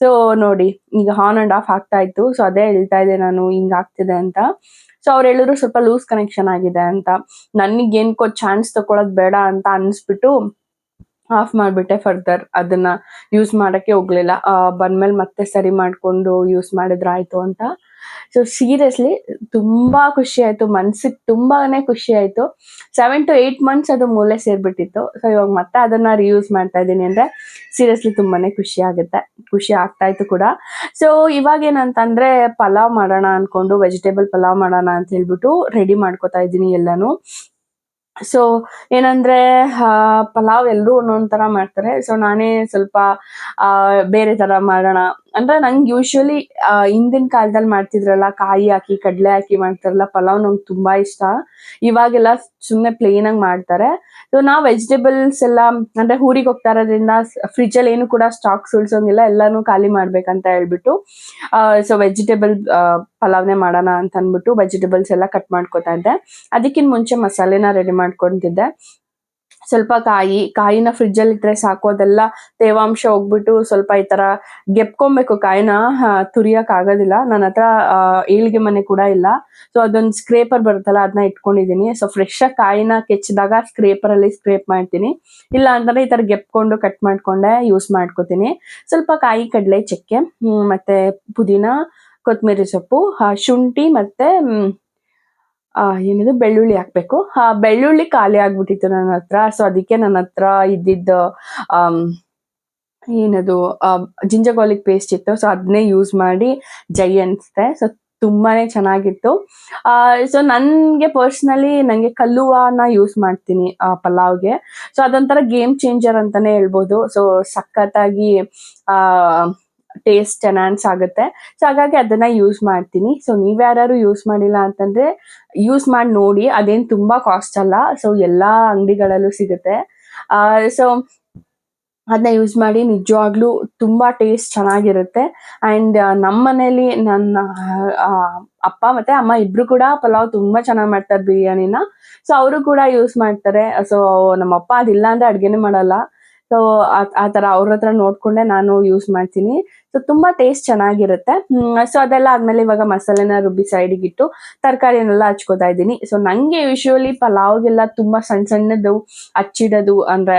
ಸೊ ನೋಡಿ, ಈಗ ಆನ್ ಅಂಡ್ ಆಫ್ ಆಗ್ತಾ ಇತ್ತು. ಸೊ ಅದೇ ಹೇಳ್ತಾ ಇದ್ದೆ ನಾನು, ಹಿಂಗ್ ಆಗ್ತಿದೆ ಅಂತ. ಸೊ ಅವ್ರು ಹೇಳಿದ್ರು ಸ್ವಲ್ಪ ಲೂಸ್ ಕನೆಕ್ಷನ್ ಆಗಿದೆ ಅಂತ. ನನಗೆ ಏನ್ಕೋ ಚಾನ್ಸ್ ತಗೊಳೋದ್ ಬೇಡ ಅಂತ ಅನ್ಸ್ಬಿಟ್ಟು ಆಫ್ ಮಾಡ್ಬಿಟ್ಟೆ ಫರ್ದರ್ ಅದನ್ನ ಯೂಸ್ ಮಾಡಕ್ಕೆ ಹೋಗ್ಲಿಲ್ಲ. ಬಂದ್ಮೇಲೆ ಮತ್ತೆ ಸರಿ ಮಾಡ್ಕೊಂಡು ಯೂಸ್ ಮಾಡಿದ್ರೆ ಆಯ್ತು ಅಂತ. ಸೊ ಸೀರಿಯಸ್ಲಿ ತುಂಬಾ ಖುಷಿ ಆಯ್ತು. ಮನ್ಸಿಗೆ ತುಂಬಾನೇ ಖುಷಿ ಆಯ್ತು. ಸೆವೆನ್ ಟು ಏಟ್ ಮಂತ್ಸ್ ಅದು ಮೂಲೆ ಸೇರ್ಬಿಟ್ಟಿತ್ತು. ಸೊ ಇವಾಗ ಮತ್ತೆ ಅದನ್ನ ರಿಯೂಸ್ ಮಾಡ್ತಾ ಇದ್ದೀನಿ ಅಂದ್ರೆ ಸೀರಿಯಸ್ಲಿ ತುಂಬಾನೇ ಖುಷಿ ಆಗುತ್ತೆ. ಖುಷಿ ಆಗ್ತಾ ಇತ್ತು ಕೂಡ. ಸೊ ಇವಾಗ ಏನಂತಂದ್ರೆ ಪಲಾವ್ ಮಾಡೋಣ ಅನ್ಕೊಂಡು ವೆಜಿಟೇಬಲ್ ಪಲಾವ್ ಮಾಡೋಣ ಅಂತ ಹೇಳ್ಬಿಟ್ಟು ರೆಡಿ ಮಾಡ್ಕೊತಾ ಇದ್ದೀನಿ ಎಲ್ಲಾನು. ಸೊ ಏನಂದ್ರೆ ಪಲಾವ್ ಎಲ್ಲರೂ ಒಂದೊಂದ್ ತರ ಮಾಡ್ತಾರೆ. ಸೊ ನಾನೇ ಸ್ವಲ್ಪ ಬೇರೆ ತರ ಮಾಡೋಣ. ಅಂದ್ರೆ ನಂಗೆ ಯೂಶ್ವಲಿ ಹಿಂದಿನ ಕಾಲದಲ್ಲಿ ಮಾಡ್ತಿದ್ರಲ್ಲ, ಕಾಯಿ ಹಾಕಿ, ಕಡಲೆ ಹಾಕಿ ಮಾಡ್ತಾರಲ್ಲ, ಪಲಾವ್ ನಂಗೆ ತುಂಬಾ ಇಷ್ಟ. ಇವಾಗೆಲ್ಲ ಸುಮ್ಮನೆ ಪ್ಲೇನ್ ಆಗಿ ಮಾಡ್ತಾರೆ. ಸೊ ನಾವು ವೆಜಿಟೇಬಲ್ಸ್ ಎಲ್ಲ, ಅಂದ್ರೆ ಊರಿಗೆ ಹೋಗ್ತಾ ಇರೋದ್ರಿಂದ ಫ್ರಿಜ್ ಅಲ್ಲಿ ಏನು ಕೂಡ ಸ್ಟಾಕ್ ಸುಳ್ಸೋಂಗಿಲ್ಲ ಎಲ್ಲಾನು ಖಾಲಿ ಮಾಡ್ಬೇಕಂತ ಹೇಳ್ಬಿಟ್ಟು ಸೊ ವೆಜಿಟೇಬಲ್ ಪಲಾವ್ನೇ ಮಾಡೋಣ ಅಂತ ಅಂದ್ಬಿಟ್ಟು ವೆಜಿಟೇಬಲ್ಸ್ ಎಲ್ಲ ಕಟ್ ಮಾಡ್ಕೊತಾ ಇದ್ದೆ. ಅದಕ್ಕಿಂತ ಮುಂಚೆ ಮಸಾಲೆನ ರೆಡಿ ಮಾಡ್ಕೊಂತಿದ್ದೆ. ಸ್ವಲ್ಪ ಕಾಯಿ ಕಾಯಿನ ಫ್ರಿಜ್ ಅಲ್ಲಿ ಇಟ್ರೆ ಸಾಕು. ಅದೆಲ್ಲ ತೇವಾಂಶ ಹೋಗ್ಬಿಟ್ಟು ಸ್ವಲ್ಪ ಈ ತರ ಗೆಪ್ಕೊಬೇಕು ಕಾಯಿನ. ಆ, ತುರಿಯಕ್ ಆಗೋದಿಲ್ಲ. ನನ್ನ ಹತ್ರ ಏಳ್ಗೆ ಮನೆ ಕೂಡ ಇಲ್ಲ. ಸೊ ಅದೊಂದು ಸ್ಕ್ರೇಪರ್ ಬರುತ್ತಲ್ಲ ಅದನ್ನ ಇಟ್ಕೊಂಡಿದೀನಿ. ಸೊ ಫ್ರೆಶ್ ಆಗಿ ಕಾಯಿನ ಕೆಚ್ಚಿದಾಗ ಸ್ಕ್ರೇಪರ್ ಅಲ್ಲಿ ಸ್ಕ್ರೇಪ್ ಮಾಡ್ತೀನಿ. ಇಲ್ಲ ಅಂತಂದ್ರೆ ಈ ತರ ಗೆಪ್ಕೊಂಡು ಕಟ್ ಮಾಡ್ಕೊಂಡೆ ಯೂಸ್ ಮಾಡ್ಕೋತೀನಿ. ಸ್ವಲ್ಪ ಕಾಯಿ ಕಡಲೆ ಚಕ್ಕೆ ಮತ್ತೆ ಪುದೀನ ಕೊತ್ತಂಬರಿ ಸೊಪ್ಪು ಶುಂಠಿ ಮತ್ತೆ ಏನಿದು ಬೆಳ್ಳುಳ್ಳಿ ಹಾಕ್ಬೇಕು. ಆ ಬೆಳ್ಳುಳ್ಳಿ ಖಾಲಿ ಆಗ್ಬಿಟ್ಟಿತ್ತು ನನ್ನ ಹತ್ರ. ಸೊ ಅದಕ್ಕೆ ನನ್ನ ಹತ್ರ ಇದ್ದಿದ್ದ ಏನದು ಜಿಂಜರ್ ಗಾರ್ಲಿಕ್ ಪೇಸ್ಟ್ ಇತ್ತು. ಸೊ ಅದನ್ನೇ ಯೂಸ್ ಮಾಡಿ ಜೈ ಅನ್ಸ್ತೆ ಸೊ ತುಂಬಾನೇ ಚೆನ್ನಾಗಿತ್ತು. ಸೊ ನನಗೆ ಪರ್ಸ್ನಲಿ ನನಗೆ ಕಲ್ಲುವನ್ನ ಯೂಸ್ ಮಾಡ್ತೀನಿ ಆ, ಪಲಾವ್ಗೆ. ಸೊ ಅದೊಂಥರ ಗೇಮ್ ಚೇಂಜರ್ ಅಂತಾನೆ ಹೇಳ್ಬೋದು. ಸೊ ಸಖತ್ತಾಗಿ ಟೇಸ್ಟ್ ಎನ್ಹಾನ್ಸ್ ಆಗುತ್ತೆ. ಸೊ ಹಾಗಾಗಿ ಅದನ್ನ ಯೂಸ್ ಮಾಡ್ತೀನಿ. ಸೊ ನೀವ್ಯಾರು ಯೂಸ್ ಮಾಡಿಲ್ಲ ಅಂತಂದ್ರೆ ಯೂಸ್ ಮಾಡಿ ನೋಡಿ. ಅದೇನ್ ತುಂಬಾ ಕಾಸ್ಟ್ ಅಲ್ಲ. ಸೊ ಎಲ್ಲಾ ಅಂಗಡಿಗಳಲ್ಲೂ ಸಿಗುತ್ತೆ. ಆ ಸೊ ಅದನ್ನ ಯೂಸ್ ಮಾಡಿ ನಿಜವಾಗ್ಲೂ ತುಂಬಾ ಟೇಸ್ಟ್ ಚೆನ್ನಾಗಿರುತ್ತೆ. ಅಂಡ್ ನಮ್ಮ ಮನೇಲಿ ನನ್ನ ಅಪ್ಪ ಮತ್ತೆ ಅಮ್ಮ ಇಬ್ರು ಕೂಡ ಪಲಾವ್ ತುಂಬಾ ಚೆನ್ನಾಗಿ ಮಾಡ್ತಾರೆ ಬಿರಿಯಾನಿನ. ಸೊ ಅವರು ಕೂಡ ಯೂಸ್ ಮಾಡ್ತಾರೆ. ಸೊ ನಮ್ಮಪ್ಪ ಅದಿಲ್ಲ ಅಂದ್ರೆ ಅಡ್ಗೆನೇ ಮಾಡಲ್ಲ. ಸೊ ಆ ತರ ಅವ್ರ ಹತ್ರ ನೋಡ್ಕೊಂಡೆ ನಾನು ಯೂಸ್ ಮಾಡ್ತೀನಿ. ಸೊ ತುಂಬಾ ಟೇಸ್ಟ್ ಚೆನ್ನಾಗಿರುತ್ತೆ. ಸೊ ಅದೆಲ್ಲ ಆದ್ಮೇಲೆ ಇವಾಗ ಮಸಾಲೆನ ರುಬ್ಬಿ ಸೈಡಿಗೆ ಇಟ್ಟು ತರಕಾರಿನೆಲ್ಲ ಹಚ್ಕೋತಾ ಇದ್ದೀನಿ. ಸೊ ನಂಗೆ ಯೂಶುವಲಿ ಪಲಾವ್ಗೆಲ್ಲ ತುಂಬಾ ಸಣ್ಣ ಸಣ್ಣದು ಹಚ್ಚಿಡೋದು ಅಂದ್ರೆ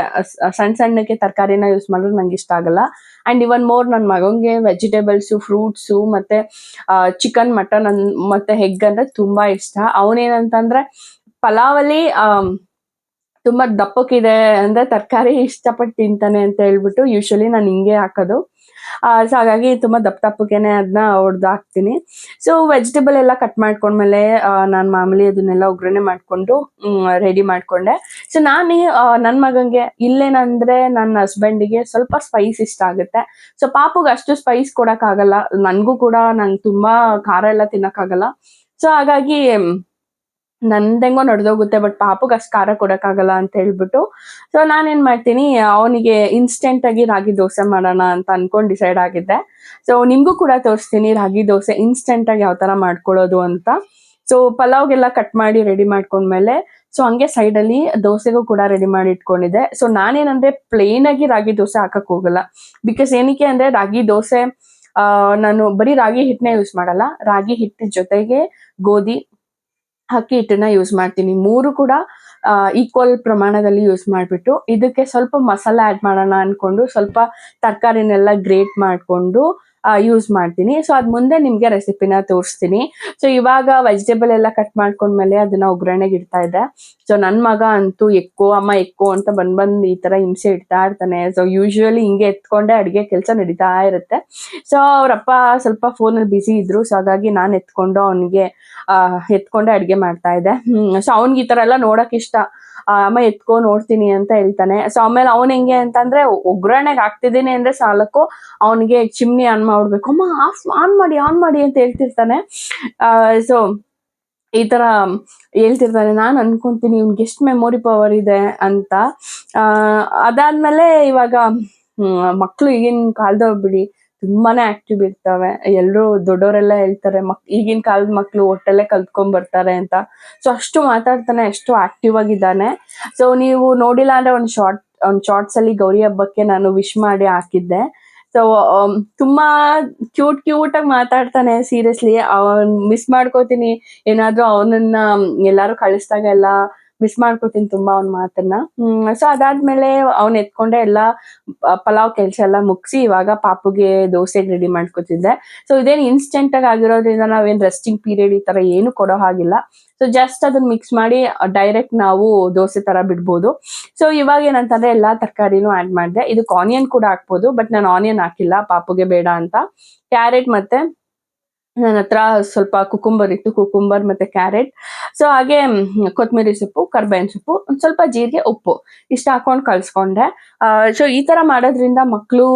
ಸಣ್ಣ ಸಣ್ಣಕ್ಕೆ ತರಕಾರಿನ ಯೂಸ್ ಮಾಡೋದು ನಂಗೆ ಇಷ್ಟ ಆಗಲ್ಲ. ಅಂಡ್ ಇವನ್ ಮೋರ್ ನನ್ನ ಮಗಂಗೆ ವೆಜಿಟೇಬಲ್ಸು ಫ್ರೂಟ್ಸು ಮತ್ತೆ ಚಿಕನ್ ಮಟನ್ ಮತ್ತೆ ಹೆಗ್ ಅಂದ್ರೆ ತುಂಬಾ ಇಷ್ಟ. ಅವನೇನಂತಂದ್ರೆ ಪಲಾವಲ್ಲಿ ತುಂಬಾ ದಪ್ಪಕ್ಕಿದೆ ಅಂದ್ರೆ ತರಕಾರಿ ಇಷ್ಟಪಟ್ಟು ತಿಂತಾನೆ ಅಂತ ಹೇಳ್ಬಿಟ್ಟು ಯೂಶಲಿ ನಾನು ಹಿಂಗೆ ಹಾಕೋದು. ಸೊ ಹಾಗಾಗಿ ತುಂಬಾ ದಪ್ಪ ದಪ್ಪಗೆನೆ ಅದನ್ನ ಹೊಡ್ದು ಹಾಕ್ತೀನಿ. ಸೊ ವೆಜಿಟೇಬಲ್ ಎಲ್ಲ ಕಟ್ ಮಾಡ್ಕೊಂಡ್ಮೇಲೆ ನಾನು ಮಾಮೂಲಿ ಅದನ್ನೆಲ್ಲ ಒಗ್ಗರಣೆ ಮಾಡ್ಕೊಂಡು ರೆಡಿ ಮಾಡ್ಕೊಂಡೆ. ಸೊ ನಾನು ನನ್ನ ಮಗಂಗೆ ಇಲ್ಲೇನಂದ್ರೆ ನನ್ನ ಹಸ್ಬೆಂಡಿಗೆ ಸ್ವಲ್ಪ ಸ್ಪೈಸ್ ಇಷ್ಟ ಆಗುತ್ತೆ. ಸೊ ಪಾಪುಗೆ ಅಷ್ಟು ಸ್ಪೈಸ್ ಕೊಡಕ್ಕಾಗಲ್ಲ. ನನಗೂ ಕೂಡ ನಂಗೆ ತುಂಬಾ ಖಾರ ಎಲ್ಲ ತಿನ್ನಕ್ಕಾಗಲ್ಲ. ಸೊ ಹಾಗಾಗಿ ನಂದೆಂಗೋ ನಡೆದೋಗುತ್ತೆ ಬಟ್ ಪಾಪುಗೆ ಅಷ್ಟು ಖಾರ ಕೊಡಕ್ಕಾಗಲ್ಲ ಅಂತ ಹೇಳ್ಬಿಟ್ಟು. ಸೊ ನಾನೇನು ಮಾಡ್ತೀನಿ, ಅವನಿಗೆ ಇನ್ಸ್ಟೆಂಟ್ ಆಗಿ ರಾಗಿ ದೋಸೆ ಮಾಡೋಣ ಅಂತ ಅನ್ಕೊಂಡ್ ಡಿಸೈಡ್ ಆಗಿದ್ದೆ. ಸೊ ನಿಮ್ಗೂ ಕೂಡ ತೋರಿಸ್ತೀನಿ, ರಾಗಿ ದೋಸೆ ಇನ್ಸ್ಟೆಂಟ್ ಆಗಿ ಯಾವ ತರ ಮಾಡ್ಕೊಳ್ಳೋದು ಅಂತ. ಸೊ ಪಲಾವ್ಗೆಲ್ಲ ಕಟ್ ಮಾಡಿ ರೆಡಿ ಮಾಡ್ಕೊಂಡ್ಮೇಲೆ ಸೊ ಹಂಗೆ ಸೈಡ್ ಅಲ್ಲಿ ದೋಸೆಗೂ ಕೂಡ ರೆಡಿ ಮಾಡಿ ಇಟ್ಕೊಂಡಿದ್ದೆ. ಸೊ ನಾನೇನಂದ್ರೆ ಪ್ಲೇನ್ ಆಗಿ ರಾಗಿ ದೋಸೆ ಹಾಕಕ್ ಹೋಗಲ್ಲ. ಬಿಕಾಸ್ ಏನಕ್ಕೆ ಅಂದ್ರೆ ರಾಗಿ ದೋಸೆ ನಾನು ಬರೀ ರಾಗಿ ಹಿಟ್ಟನ್ನೇ ಯೂಸ್ ಮಾಡಲ್ಲ. ರಾಗಿ ಹಿಟ್ಟಿನ ಜೊತೆಗೆ ಗೋಧಿ ಅಕ್ಕಿ ಹಿಟ್ಟನ್ನ ಯೂಸ್ ಮಾಡ್ತೀನಿ. ಮೂರು ಕೂಡ ಈಕ್ವಲ್ ಪ್ರಮಾಣದಲ್ಲಿ ಯೂಸ್ ಮಾಡಿಬಿಟ್ಟು, ಇದಕ್ಕೆ ಸ್ವಲ್ಪ ಮಸಾಲೆ ಆ್ಯಡ್ ಮಾಡೋಣ ಅಂದ್ಕೊಂಡು ಸ್ವಲ್ಪ ತರಕಾರಿನೆಲ್ಲ ಗ್ರೇಟ್ ಮಾಡಿಕೊಂಡು ಯೂಸ್ ಮಾಡ್ತೀನಿ. ಸೊ ಅದ್ ಮುಂದೆ ನಿಮ್ಗೆ ರೆಸಿಪಿನ ತೋರಿಸ್ತೀನಿ. ಸೊ ಇವಾಗ ವೆಜಿಟೇಬಲ್ ಎಲ್ಲ ಕಟ್ ಮಾಡ್ಕೊಂಡ್ಮೇಲೆ ಅದನ್ನ ಒಗ್ಗರಣೆಗೆ ಇಡ್ತಾ ಇದೆ ಸೊ ನನ್ನ ಮಗ ಅಂತೂ ಎಕ್ಕೋ, ಅಮ್ಮ ಎಕ್ಕೋ ಅಂತ ಬಂದ್ ಬಂದ್ ಈ ತರ ಹಿಂಸೆ ಇಡ್ತಾ ಇರ್ತಾನೆ. ಸೊ ಯೂಶುವಲಿ ಹಿಂಗೆ ಎತ್ಕೊಂಡೆ ಅಡಿಗೆ ಕೆಲಸ ನಡೀತಾ ಇರುತ್ತೆ. ಸೊ ಅವರಪ್ಪ ಸ್ವಲ್ಪ ಫೋನ್ ಅಲ್ಲಿ ಬಿಸಿ ಇದ್ರು. ಸೊ ಹಾಗಾಗಿ ನಾನು ಎತ್ಕೊಂಡು ಅವನಿಗೆ ಎತ್ಕೊಂಡೆ ಅಡಿಗೆ ಮಾಡ್ತಾ ಇದ್ದೆ. ಸೊ ಅವ್ನಿಗೆ ಈ ತರ ಎಲ್ಲ ನೋಡಕ್ ಇಷ್ಟ. ಅಮ್ಮ ಎತ್ಕೊ ನೋಡ್ತೀನಿ ಅಂತ ಹೇಳ್ತಾನೆ. ಸೊ ಆಮೇಲೆ ಅವ್ನ್ ಹೆಂಗೆ ಅಂತಂದ್ರೆ ಒಗ್ಗರಣೆಗೆ ಹಾಕ್ತಿದ್ದೀನಿ ಅಂದ್ರೆ ಸಾಲಕ್ಕೂ ಅವನಿಗೆ ಚಿಮ್ನಿ ಆನ್ ಮಾಡ್ಬೇಕು. ಅಮ್ಮ ಆಫ್ ಆನ್ ಮಾಡಿ ಆನ್ ಮಾಡಿ ಅಂತ ಹೇಳ್ತಿರ್ತಾನೆ. ಸೊ ಈ ತರ ಹೇಳ್ತಿರ್ತಾನೆ. ನಾನು ಅನ್ಕೊಂತೀನಿ ಇವ್ನಿಗೆ ಎಷ್ಟು ಮೆಮೊರಿ ಪವರ್ ಇದೆ ಅಂತ. ಆ, ಅದಾದ್ಮೇಲೆ ಇವಾಗ ಮಕ್ಕಳು ಈಗಿನ ಕಾಲದವ್ರು ಬಿಡಿ. ತುಂಬಾನೇ ಆಕ್ಟಿವ್ ಇರ್ತವೆ. ಎಲ್ಲರೂ ದೊಡ್ಡವರೆಲ್ಲ ಹೇಳ್ತಾರೆ, ಮಕ್, ಈಗಿನ ಕಾಲದ ಮಕ್ಕಳು ಒಟ್ಟಲ್ಲೇ ಕಲ್ತ್ಕೊಂಡ್ ಬರ್ತಾರೆ ಅಂತ. ಸೊ ಅಷ್ಟು ಮಾತಾಡ್ತಾನೆ, ಅಷ್ಟು ಆಕ್ಟಿವ್ ಆಗಿದ್ದಾನೆ. ಸೊ ನೀವು ನೋಡಿಲ್ಲ ಅಂದ್ರೆ ಒಂದು ಶಾರ್ಟ್ ಒಂದು ಶಾರ್ಟ್ಸ್ ಅಲ್ಲಿ ಗೌರಿ ಹಬ್ಬಕ್ಕೆ ನಾನು ವಿಶ್ ಮಾಡಿ ಹಾಕಿದ್ದೆ. ಸೊ ತುಂಬಾ ಕ್ಯೂಟ್ ಕ್ಯೂಟ್ ಆಗಿ ಮಾತಾಡ್ತಾನೆ ಸೀರಿಯಸ್ಲಿ ಅವನ್ ಮಿಸ್ ಮಾಡ್ಕೋತೀನಿ. ಏನಾದ್ರೂ ಅವನನ್ನ ಎಲ್ಲಾರು ಕಳಿಸ್ದಾಗ ಎಲ್ಲ ಮಿಸ್ ಮಾಡ್ಕೋತೀನಿ ತುಂಬಾ ಅವ್ನ ಮಾತನ್ನ. ಸೊ ಅದಾದ್ಮೇಲೆ ಅವ್ನ್ ಎತ್ಕೊಂಡೆ ಎಲ್ಲ ಪಲಾವ್ ಕೆಲ್ಸ ಎಲ್ಲ ಮುಗಿಸಿ ಇವಾಗ ಪಾಪುಗೆ ದೋಸೆಗೆ ರೆಡಿ ಮಾಡ್ಕೊತಿದ್ದೆ. ಸೊ ಇದೇನು ಇನ್ಸ್ಟೆಂಟ್ ಆಗಿ ಆಗಿರೋದ್ರಿಂದ ನಾವೇನ್ ರೆಸ್ಟಿಂಗ್ ಪೀರಿಯಡ್ ಈ ತರ ಏನು ಕೊಡೋ ಹಾಗಿಲ್ಲ. ಸೊ ಜಸ್ಟ್ ಅದನ್ನ ಮಿಕ್ಸ್ ಮಾಡಿ ಡೈರೆಕ್ಟ್ ನಾವು ದೋಸೆ ತರ ಬಿಡ್ಬೋದು. ಸೊ ಇವಾಗ ಏನಂತಂದ್ರೆ ಎಲ್ಲಾ ತರಕಾರಿನೂ ಆಡ್ ಮಾಡಿದೆ. ಇದಕ್ಕೆ ಆನಿಯನ್ ಕೂಡ ಹಾಕ್ಬೋದು ಬಟ್ ನಾನು ಆನಿಯನ್ ಹಾಕಿಲ್ಲ, ಪಾಪುಗೆ ಬೇಡ ಅಂತ. ಕ್ಯಾರೆಟ್ ಮತ್ತೆ ನನ್ನ ಹತ್ರ ಸ್ವಲ್ಪ ಕುಕುಂಬರ್ ಇತ್ತು, ಕುಕುಂಬರ್ ಮತ್ತೆ ಕ್ಯಾರೆಟ್. ಸೊ ಹಾಗೆ ಕೊತ್ತಂಬರಿ ಸೊಪ್ಪು, ಕರ್ಬೇವಿನ ಸೊಪ್ಪು, ಒಂದ್ ಸ್ವಲ್ಪ ಜೀರಿಗೆ, ಉಪ್ಪು ಇಷ್ಟ ಹಾಕೊಂಡು ಕಳ್ಸ್ಕೊಂಡೆ. ಸೊ ಈ ತರ ಮಾಡೋದ್ರಿಂದ ಮಕ್ಕಳು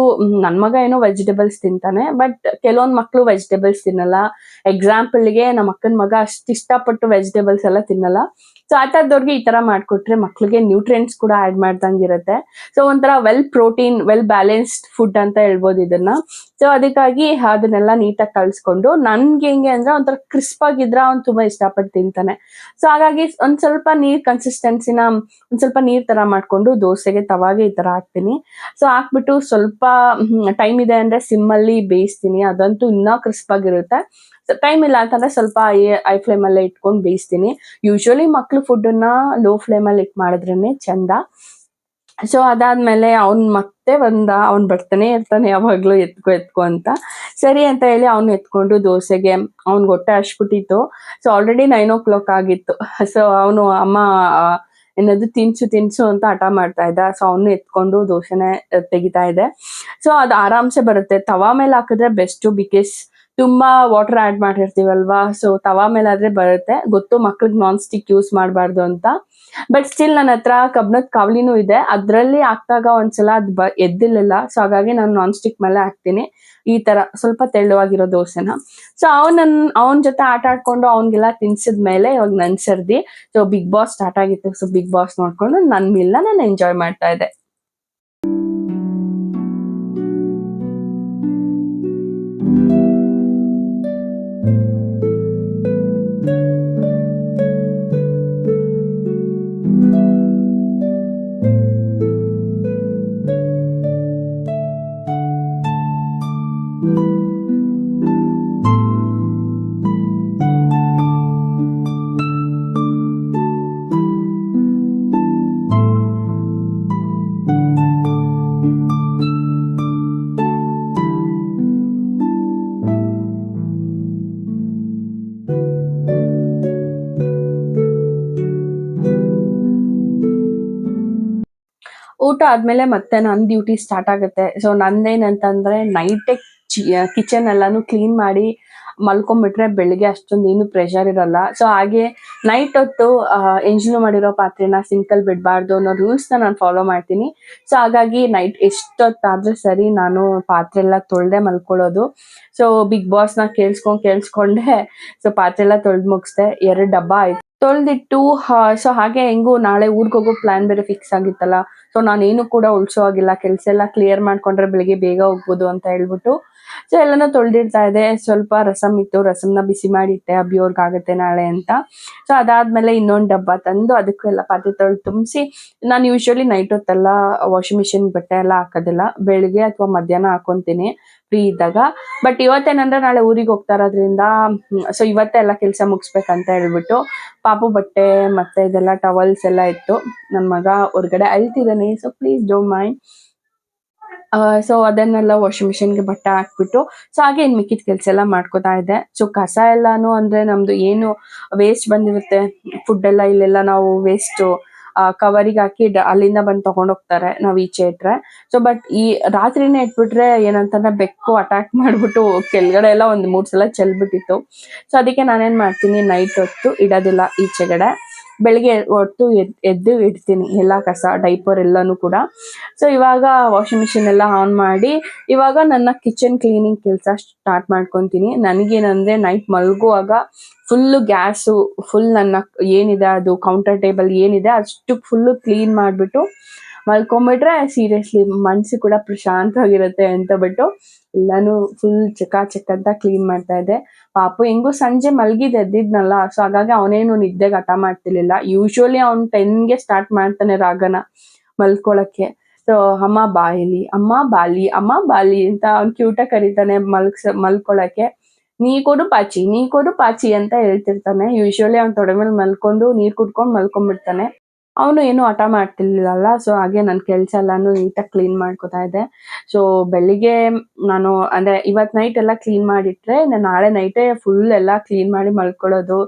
ನನ್ನ ಮಗ ಏನೋ ವೆಜಿಟೇಬಲ್ಸ್ ತಿಂತಾನೆ ಬಟ್ ಕೆಲವೊಂದ್ ಮಕ್ಕಳು ವೆಜಿಟೇಬಲ್ಸ್ ತಿನ್ನಲ್ಲ. ಎಕ್ಸಾಂಪಲ್ಗೆ ನಮ್ಮ ಅಕ್ಕನ ಮಗ ಅಷ್ಟು ಇಷ್ಟಪಟ್ಟು ವೆಜಿಟೇಬಲ್ಸ್ ಎಲ್ಲ ತಿನ್ನಲ್ಲ. ಸೊ ಆ ಥರದವ್ರಿಗೆ ಈ ತರ ಮಾಡ್ಕೊಟ್ರೆ ಮಕ್ಳಿಗೆ ನ್ಯೂಟ್ರಿಯೆಂಟ್ಸ್ ಕೂಡ ಆಡ್ ಮಾಡ್ದಂಗಿರುತ್ತೆ. ಸೊ ಒಂಥರ well protein well balanced food ಅಂತ ಹೇಳ್ಬೋದು ಇದನ್ನ. ಸೊ ಅದಕ್ಕಾಗಿ ಅದನ್ನೆಲ್ಲ ನೀಟಾಗಿ ಕಳ್ಸ್ಕೊಂಡು ನನ್ಗೆ ಹೆಂಗೆ ಅಂದ್ರೆ ಒಂಥರ ಕ್ರಿಸ್ಪ್ ಆಗಿದ್ರ ಅವ್ನು ತುಂಬಾ ಇಷ್ಟಪಟ್ಟು ತಿಂತಾನೆ. ಸೊ ಹಾಗಾಗಿ ಒಂದ್ ಸ್ವಲ್ಪ ನೀರ್ ಕನ್ಸಿಸ್ಟೆನ್ಸಿನ ಒಂದ್ ಸ್ವಲ್ಪ ನೀರ್ ತರ ಮಾಡ್ಕೊಂಡು ದೋಸೆಗೆ ತವಾಗೆ ಈ ತರ ಹಾಕ್ತೀನಿ. ಸೊ ಹಾಕ್ಬಿಟ್ಟು ಸ್ವಲ್ಪ ಟೈಮ್ ಇದೆ ಅಂದ್ರೆ ಸಿಮ್ ಅಲ್ಲಿ ಬೇಯಿಸ್ತೀನಿ. ಅದಂತೂ ಇನ್ನೂ ಕ್ರಿಸ್ಪ್ ಆಗಿರುತ್ತೆ. ಟೈಮ್ ಇಲ್ಲ ಅಂತಂದ್ರೆ ಸ್ವಲ್ಪ ಐ ಫ್ಲೇಮ್ ಅಲ್ಲೇ ಇಟ್ಕೊಂಡು ಬೇಯಿಸ್ತೀನಿ. ಯೂಶ್ವಲಿ ಮಕ್ಳು ಫುಡ್ ಅನ್ನ ಲೋ ಫ್ಲೇಮ್ ಅಲ್ಲಿ ಇಟ್ ಮಾಡಿದ್ರೇನೆ ಚಂದ. ಸೊ ಅದಾದ್ಮೇಲೆ ಅವ್ನ್ ಮತ್ತೆ ಬಂದ ಅವ್ನ್ ಬರ್ತಾನೆ ಇರ್ತಾನೆ ಯಾವಾಗ್ಲೂ ಎತ್ಕೊ ಎತ್ಕೊ ಅಂತ. ಸರಿ ಅಂತ ಹೇಳಿ ಅವ್ನು ಎತ್ಕೊಂಡು ದೋಸೆಗೆ ಅವ್ನ್ ಹೊಟ್ಟೆ ಹಚ್ಬಿಟ್ಟಿತ್ತು. So already nine o'clock ಆಗಿತ್ತು. ಸೊ ಅವನು ಅಮ್ಮ ಏನದು ತಿನ್ಸು ತಿನ್ಸು ಅಂತ ಹಠ ಮಾಡ್ತಾ ಇದ್ದ. ಸೊ ಅವನು ಎತ್ಕೊಂಡು ದೋಸೆನೆ ತೆಗಿತಾ ಇದೆ ಸೊ ಅದು ಆರಾಮ್ಸೆ ಬರುತ್ತೆ. ತವಾ ಮೇಲೆ ಹಾಕಿದ್ರೆ ಬೆಸ್ಟ್ ಬಿಕಾಸ್ ತುಂಬಾ ವಾಟರ್ ಆಡ್ ಮಾಡಿರ್ತೀವಲ್ವಾ? ಸೊ ತವಾ ಮೇಲೆ ಆದ್ರೆ ಬರುತ್ತೆ. ಗೊತ್ತು ಮಕ್ಳಿಗೆ ನಾನ್ ಸ್ಟಿಕ್ ಯೂಸ್ ಮಾಡಬಾರ್ದು ಅಂತ. ಬಟ್ ಸ್ಟಿಲ್ ನನ್ನ ಹತ್ರ ಕಬ್ಣದ ಕಾವಲಿನೂ ಇದೆ. ಅದ್ರಲ್ಲಿ ಹಾಕ್ದಾಗ ಒಂದ್ಸಲ ಅದು ಬ ಎದ್ದಿರ್ಲಿಲ್ಲ. ಸೊ ಹಾಗಾಗಿ ನಾನು ನಾನ್ ಸ್ಟಿಕ್ ಮೇಲೆ ಹಾಕ್ತೀನಿ. ಈ ತರ ಸ್ವಲ್ಪ ತೆಳುವಾಗಿರೋ ದೋಸೆನ. ಸೊ ಅವನನ್ ಅವನ ಜೊತೆ ಆಟ ಆಡ್ಕೊಂಡು ಅವನ್ಗೆಲ್ಲ ತಿನ್ಸಿದ್ಮೇಲೆ ಇವಾಗ ನನ್ ಸರ್ದಿ. ಸೊ ಬಿಗ್ ಬಾಸ್ ಸ್ಟಾರ್ಟ್ ಆಗಿತ್ತು. ಸೊ ಬಿಗ್ ಬಾಸ್ ನೋಡ್ಕೊಂಡು ನನ್ ಮೀಲ್ನ ನಾನು ಎಂಜಾಯ್ ಮಾಡ್ತಾ ಇದ್ದೆ. ಊಟ ಆದ್ಮೇಲೆ ಮತ್ತೆ ನನ್ನ ಡ್ಯೂಟಿ ಸ್ಟಾರ್ಟ್ ಆಗುತ್ತೆ. ಸೊ ನಂದೇನಂತಂದ್ರೆ ನೈಟ್ ಕಿಚನ್ ಎಲ್ಲಾನು ಕ್ಲೀನ್ ಮಾಡಿ ಮಲ್ಕೊಂಡ್ಬಿಟ್ರೆ ಬೆಳಿಗ್ಗೆ ಅಷ್ಟೊಂದು ಏನು ಪ್ರೆಷರ್ ಇರಲ್ಲ. ಸೊ ಹಾಗೆ ನೈಟ್ ಹೊತ್ತು ಎಂಜಿನ್ ಮಾಡಿರೋ ಪಾತ್ರೆನ ಸಿಂಕಲ್ ಬಿಡಬಾರ್ದು ಅನ್ನೋ ರೂಲ್ಸ್ನ ನಾನು ಫಾಲೋ ಮಾಡ್ತೀನಿ. ಸೊ ಹಾಗಾಗಿ ನೈಟ್ ಎಷ್ಟೊತ್ತಾದ್ರೂ ಸರಿ ನಾನು ಪಾತ್ರೆ ಎಲ್ಲ ತೊಳ್ದೆ ಮಲ್ಕೊಳ್ಳೋದು. ಸೊ ಬಿಗ್ ಬಾಸ್ನ ಕೇಳಿಸ್ಕೊಂಡು ಕೇಳಿಸ್ಕೊಂಡೆ. ಸೊ ಪಾತ್ರೆ ಎಲ್ಲ ತೊಳೆದು ಮುಗಿಸ್ದೆ. ಎರಡು ಡಬ್ಬ ಆಯ್ತು. ತೊಳೆದಿಟ್ಟು ಸೊ ಹಾಗೆ ಹೆಂಗೂ ನಾಳೆ ಊರಿಗೆ ಹೋಗೋ ಪ್ಲಾನ್ ಬೇರೆ ಫಿಕ್ಸ್ ಆಗಿತ್ತಲ್ಲ. ಸೊ ನಾನೇನು ಕೂಡ ಉಳಿಸೋ ಆಗಿಲ್ಲ ಕೆಲಸ ಎಲ್ಲ ಕ್ಲಿಯರ್ ಮಾಡ್ಕೊಂಡ್ರೆ ಬೆಳಿಗ್ಗೆ ಬೇಗ ಹೋಗ್ಬೋದು ಅಂತ ಹೇಳ್ಬಿಟ್ಟು. ಸೊ ಎಲ್ಲನೂ ತೊಳೆದಿಡ್ತಾ ಇದೆ. ಸ್ವಲ್ಪ ರಸಮ್ ಇತ್ತು. ರಸಮ್ನ ಬಿಸಿ ಮಾಡಿಟ್ಟೆ. ಆಗುತ್ತೆ ನಾಳೆ ಅಂತ. ಸೊ ಅದಾದ್ಮೇಲೆ ಇನ್ನೊಂದು ಡಬ್ಬ ತಂದು ಅದಕ್ಕೆಲ್ಲ ಪಾತ್ರೆ ತೊಳೆದು ತುಂಬಿಸಿ, ನಾನು ಯೂಶ್ವಲಿ ನೈಟ್ ಹೊತ್ತೆಲ್ಲ ವಾಷಿಂಗ್ ಮಿಷಿನ್ ಬಟ್ಟೆ ಎಲ್ಲ ಹಾಕೋದಿಲ್ಲ. ಬೆಳಿಗ್ಗೆ ಅಥವಾ ಮಧ್ಯಾಹ್ನ ಹಾಕೊಂತೀನಿ ಫ್ರೀ ಇದ್ದಾಗ. ಬಟ್ ಇವತ್ತೇನಂದ್ರೆ ನಾಳೆ ಊರಿಗೆ ಹೋಗ್ತಾ ಇರೋದ್ರಿಂದ ಸೊ ಇವತ್ತೇ ಎಲ್ಲ ಕೆಲಸ ಮುಗಿಸ್ಬೇಕಂತ ಹೇಳ್ಬಿಟ್ಟು ಪಾಪು ಬಟ್ಟೆ ಮತ್ತೆ ಇದೆಲ್ಲ ಟವಲ್ಸ್ ಎಲ್ಲ ಇತ್ತು. ನನ್ನ ಮಗ ಹೊರ್ಗಡೆ ಅಳ್ತಿದ್ದಾನೆ so please don't mind so ಅದನ್ನೆಲ್ಲ ವಾಷಿಂಗ್ ಮಿಷಿನ್ಗೆ ಬಟ್ಟೆ ಹಾಕ್ಬಿಟ್ಟು ಸೊ ಹಾಗೆ ಇನ್ ಮಿಕ್ಕಿದ ಕೆಲಸ ಎಲ್ಲ ಮಾಡ್ಕೋತಾ ಇದ್ದೆ. ಸೊ ಕಸ ಎಲ್ಲಾನು ಅಂದ್ರೆ ನಮ್ದು ಏನು ವೇಸ್ಟ್ ಬಂದಿರುತ್ತೆ ಫುಡ್ ಎಲ್ಲ ಇಲ್ಲೆಲ್ಲ ನಾವು ವೇಸ್ಟ್ ಕವರಿಗೆ ಹಾಕಿ ಅಲ್ಲಿಂದ ಬಂದು ತಗೊಂಡೋಗ್ತಾರೆ ನಾವು ಈಚೆ ಇಟ್ರೆ. ಸೊ ಬಟ್ ಈ ರಾತ್ರಿನೇ ಇಟ್ಬಿಟ್ರೆ ಏನಂತಂದ್ರೆ ಬೆಕ್ಕು ಅಟ್ಯಾಕ್ ಮಾಡ್ಬಿಟ್ಟು ಕೆಳಗಡೆ ಎಲ್ಲ ಒಂದ್ ಮೂರ್ ಸಲ ಚೆಲ್ಬಿಟ್ಟಿತ್ತು. ಸೊ ಅದಕ್ಕೆ ನಾನೇನ್ ಮಾಡ್ತೀನಿ ನೈಟ್ ಹೊತ್ತು ಇಡೋದಿಲ್ಲ ಈಚೆಗಡೆ. ಬೆಳಿಗ್ಗೆ ಎದ್- ಎದ್ದು ಇಡ್ತೀನಿ ಎಲ್ಲ ಕಸ ಡೈಪರ್ ಎಲ್ಲನೂ ಕೂಡ. ಸೊ ಇವಾಗ ವಾಷಿಂಗ್ ಮಿಷಿನ್ ಎಲ್ಲ ಆನ್ ಮಾಡಿ, ಇವಾಗ ನನ್ನ ಕಿಚನ್ ಕ್ಲೀನಿಂಗ್ ಕೆಲಸ ಸ್ಟಾರ್ಟ್ ಮಾಡ್ಕೊತೀನಿ. ನನಗೇನಂದರೆ ನೈಟ್ ಮಲಗುವಾಗ ಫುಲ್ಲು ಗ್ಯಾಸು ಫುಲ್ ನನ್ನ ಏನಿದೆ ಅದು ಕೌಂಟರ್ ಟೇಬಲ್ ಏನಿದೆ ಅಷ್ಟು ಫುಲ್ಲು ಕ್ಲೀನ್ ಮಾಡಿಬಿಟ್ಟು ಮಲ್ಕೊಂಬಿಟ್ರೆ ಸೀರಿಯಸ್ಲಿ ಮನ್ಸು ಕೂಡ ಪ್ರಶಾಂತವಾಗಿರುತ್ತೆ ಅಂತ ಬಿಟ್ಟು ಎಲ್ಲಾನು ಫುಲ್ ಚಕ ಚಕ ಅಂತ ಕ್ಲೀನ್ ಮಾಡ್ತಾ ಇದ್ದೆ. ಪಾಪು ಹೆಂಗೂ ಸಂಜೆ ಮಲ್ಗಿದ್ ಎದ್ದಿದ್ನಲ್ಲ ಸೊ ಹಾಗಾಗಿ ಅವನೇನು ನಿದ್ದೆಗೆ ಹಠ ಮಾಡ್ತಿರ್ಲಿಲ್ಲ. ಯೂಶ್ವಲಿ ಅವ್ನು ಟೆನ್ಗೆ ಸ್ಟಾರ್ಟ್ ಮಾಡ್ತಾನೆ ರಾಗನ ಮಲ್ಕೊಳಕ್ಕೆ. ಸೊ ಅಮ್ಮ ಬಾಯಿಲಿ ಅಮ್ಮ ಬಾಲಿ ಅಮ್ಮ ಬಾಲಿ ಅಂತ ಅವ್ನ್ ಕ್ಯೂಟಾಗಿ ಕರೀತಾನೆ ಮಲ್ಕ್ಸ ಮಲ್ಕೊಳಕ್ಕೆ. ನೀ ಕೊಡು ಪಾಚಿ, ನೀ ಕೊಡು ಪಾಚಿ ಅಂತ ಹೇಳ್ತಿರ್ತಾನೆ. ಯೂಶ್ವಲಿ ಅವ್ನ ತೊಡೆ ಮೇಲೆ ಮಲ್ಕೊಂಡು ನೀರ್ ಕುಡ್ಕೊಂಡು ಮಲ್ಕೊಂಡ್ಬಿಡ್ತಾನೆ. ಅವನು ಏನು ಹಠ ಮಾಡ್ತಿರ್ಲಿಲ್ಲ ಸೊ ಹಾಗೆ ನನ್ನ ಕೆಲಸ ಎಲ್ಲಾನು ನೀಟಾಗಿ ಕ್ಲೀನ್ ಮಾಡ್ಕೊತಾ ಇದ್ದೆ. ಸೊ ಬೆಳಿಗ್ಗೆ ನಾನು, ಅಂದ್ರೆ ಇವತ್ ನೈಟ್ ಎಲ್ಲ ಕ್ಲೀನ್ ಮಾಡಿಟ್ರೆ ನಾನು ನಾಳೆ ನೈಟೇ ಫುಲ್ ಎಲ್ಲ ಕ್ಲೀನ್ ಮಾಡಿ ಮಲ್ಕೊಳ್ಳೋದು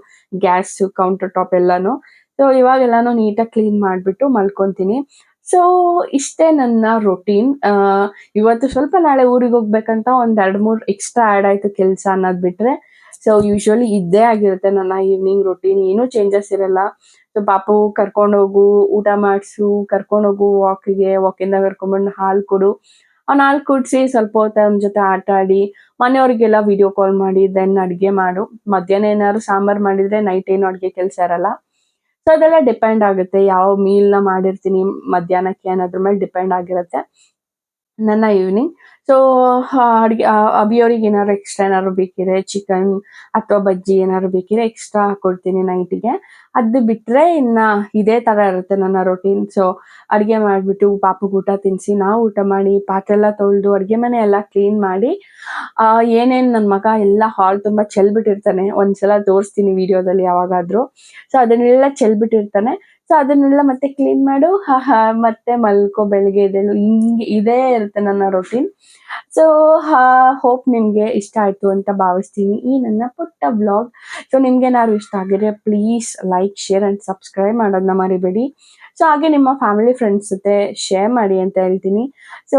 ಗ್ಯಾಸ್ ಕೌಂಟರ್ ಟಾಪ್ ಎಲ್ಲಾನು ಸೊ ಇವಾಗೆಲ್ಲಾನು ನೀಟಾಗಿ ಕ್ಲೀನ್ ಮಾಡಿಬಿಟ್ಟು ಮಲ್ಕೊಂತೀನಿ. ಸೊ ಇಷ್ಟೇ ನನ್ನ ರೊಟೀನ್ ಇವತ್ತು ಸ್ವಲ್ಪ ನಾಳೆ ಊರಿಗೆ ಹೋಗ್ಬೇಕಂತ ಒಂದ್ ಎರಡ್ ಮೂರ್ ಎಕ್ಸ್ಟ್ರಾ ಆಡ್ ಆಯ್ತು ಕೆಲಸ ಅನ್ನೋದ್ ಬಿಟ್ರೆ ಸೊ ಯೂಶುವಲಿ ಇದ್ದೇ ಆಗಿರುತ್ತೆ ನನ್ನ ಈವ್ನಿಂಗ್ ರೊಟೀನ್ ಏನೂ ಚೇಂಜಸ್ ಇರಲ್ಲ. ಪಾಪು ಕರ್ಕೊಂಡು ಹೋಗು, ಊಟ ಮಾಡ್ಸು, ಕರ್ಕೊಂಡು ಹೋಗು ವಾಕಿಗೆ ವಾಕಿಂದ ಕರ್ಕೊಂಡ್ಬಂದು ಹಾಲ್ ಕೊಡು. ಅವ್ನ ಹಾಲ್ ಕುಡಿಸಿ ಸ್ವಲ್ಪ ಹೊತ್ತು ಅವ್ನ ಜೊತೆ ಆಟ ಆಡಿ ಮನೆಯವ್ರಿಗೆಲ್ಲ ವಿಡಿಯೋ ಕಾಲ್ ಮಾಡಿ ದೆನ್ ಅಡುಗೆ ಮಾಡು. ಮಧ್ಯಾಹ್ನ ಏನಾದ್ರು ಸಾಂಬಾರ್ ಮಾಡಿದ್ರೆ ನೈಟ್ ಏನು ಅಡುಗೆ ಕೆಲಸ ಇರಲ್ಲ. ಸೊ ಅದೆಲ್ಲ ಡಿಪೆಂಡ್ ಆಗುತ್ತೆ. ಯಾವ ಮೀಲ್ನ ಮಾಡಿರ್ತೀನಿ ಮಧ್ಯಾಹ್ನಕ್ಕೆ ಅನ್ನೋದ್ರ ಮೇಲೆ ಡಿಪೆಂಡ್ ಆಗಿರುತ್ತೆ. ನನ್ನ ಈವ್ನಿಂಗ್ ಸೊ ಅಡುಗೆ ಅಭಿಯವ್ರಿಗೆ ಏನಾದ್ರು ಎಕ್ಸ್ಟ್ರಾ ಏನಾದ್ರು ಬೇಕಿದ್ರೆ ಚಿಕನ್ ಅಥವಾ ಬಜ್ಜಿ ಏನಾದ್ರು ಬೇಕಿದ್ರೆ ಎಕ್ಸ್ಟ್ರಾ ಹಾಕೊಡ್ತೀನಿ ನೈಟಿಗೆ ಅದು ಬಿಟ್ಟರೆ ಇನ್ನ ಇದೇ ಥರ ಇರುತ್ತೆ ನನ್ನ ರೊಟೀನ್ ಸೊ ಅಡುಗೆ ಮಾಡಿಬಿಟ್ಟು ಪಾಪುಗೆ ಊಟ ತಿನ್ನಿಸಿ ನಾವು ಊಟ ಮಾಡಿ ಪಾತ್ರೆ ಎಲ್ಲ ತೊಳೆದು ಅಡುಗೆ ಮನೆ ಎಲ್ಲ ಕ್ಲೀನ್ ಮಾಡಿ ಏನೇನು ನನ್ನ ಮಗ ಎಲ್ಲ ಹಾಲ್ ತುಂಬ ಚೆಲ್ಬಿಟ್ಟಿರ್ತಾನೆ. ಒಂದ್ಸಲ ತೋರಿಸ್ತೀನಿ ವಿಡಿಯೋದಲ್ಲಿ ಯಾವಾಗಾದರೂ. ಸೊ ಅದನ್ನೆಲ್ಲ ಚೆಲ್ಬಿಟ್ಟಿರ್ತಾನೆ. ಸೊ ಅದನ್ನೆಲ್ಲ ಮತ್ತೆ ಕ್ಲೀನ್ ಮಾಡು. ಮತ್ತೆ ಮಲ್ಕೋ, ಬೆಳಗ್ಗೆ ಎದ್ದೇಳು. ಹಿಂಗೆ ಇದೇ ಇರುತ್ತೆ ನನ್ನ ರೊಟೀನ್ ಸೊ ಹೋಪ್ ನಿಮಗೆ ಇಷ್ಟ ಆಯಿತು ಅಂತ ಭಾವಿಸ್ತೀನಿ. ಈ ನನ್ನ ಪುಟ್ಟ ಬ್ಲಾಗ್ ಸೊ ನಿಮ್ಗೆ ಏನಾದ್ರು ಇಷ್ಟ ಆಗಿದ್ರೆ please like share and subscribe ಮಾಡೋದನ್ನ ಮರಿಬೇಡಿ. ಸೊ ಹಾಗೆ ನಿಮ್ಮ ಫ್ಯಾಮಿಲಿ ಫ್ರೆಂಡ್ಸ್ ಜೊತೆ ಶೇರ್ ಮಾಡಿ ಅಂತ ಹೇಳ್ತೀನಿ. ಸೊ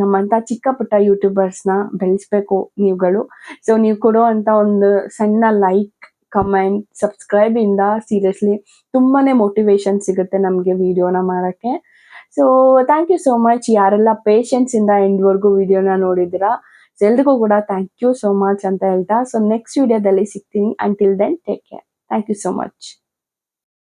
ನಮ್ಮಂಥ ಚಿಕ್ಕ ಪುಟ್ಟ ಯೂಟ್ಯೂಬರ್ಸ್ನ ಬೆಳೆಸ್ಬೇಕು ನೀವುಗಳು. ಸೊ ನೀವು ಕೊಡೋ ಅಂಥ ಒಂದು ಸಣ್ಣ ಲೈಕ್ ಕಮೆಂಟ್ ಸಬ್ಸ್ಕ್ರೈಬ್ ಇಂದ ಸೀರಿಯಸ್ಲಿ ತುಂಬಾನೇ ಮೋಟಿವೇಶನ್ ಸಿಗುತ್ತೆ ನಮಗೆ ವಿಡಿಯೋನ ಮಾಡೋಕ್ಕೆ. So thank you so much ಯಾರೆಲ್ಲ ಪೇಷನ್ಸ್ ಇಂದ ಎಂಡ್ವರೆಗೂ ವಿಡಿಯೋನ ನೋಡಿದ್ದೀರಾ, ಎಲ್ರಿಗೂ ಕೂಡ ಥ್ಯಾಂಕ್ ಯು ಸೋ ಮಚ್ ಅಂತ ಹೇಳ್ತಾ. ಸೊ ನೆಕ್ಸ್ಟ್ ವಿಡಿಯೋದಲ್ಲಿ ಸಿಗ್ತೀನಿ. Until then take care thank you so much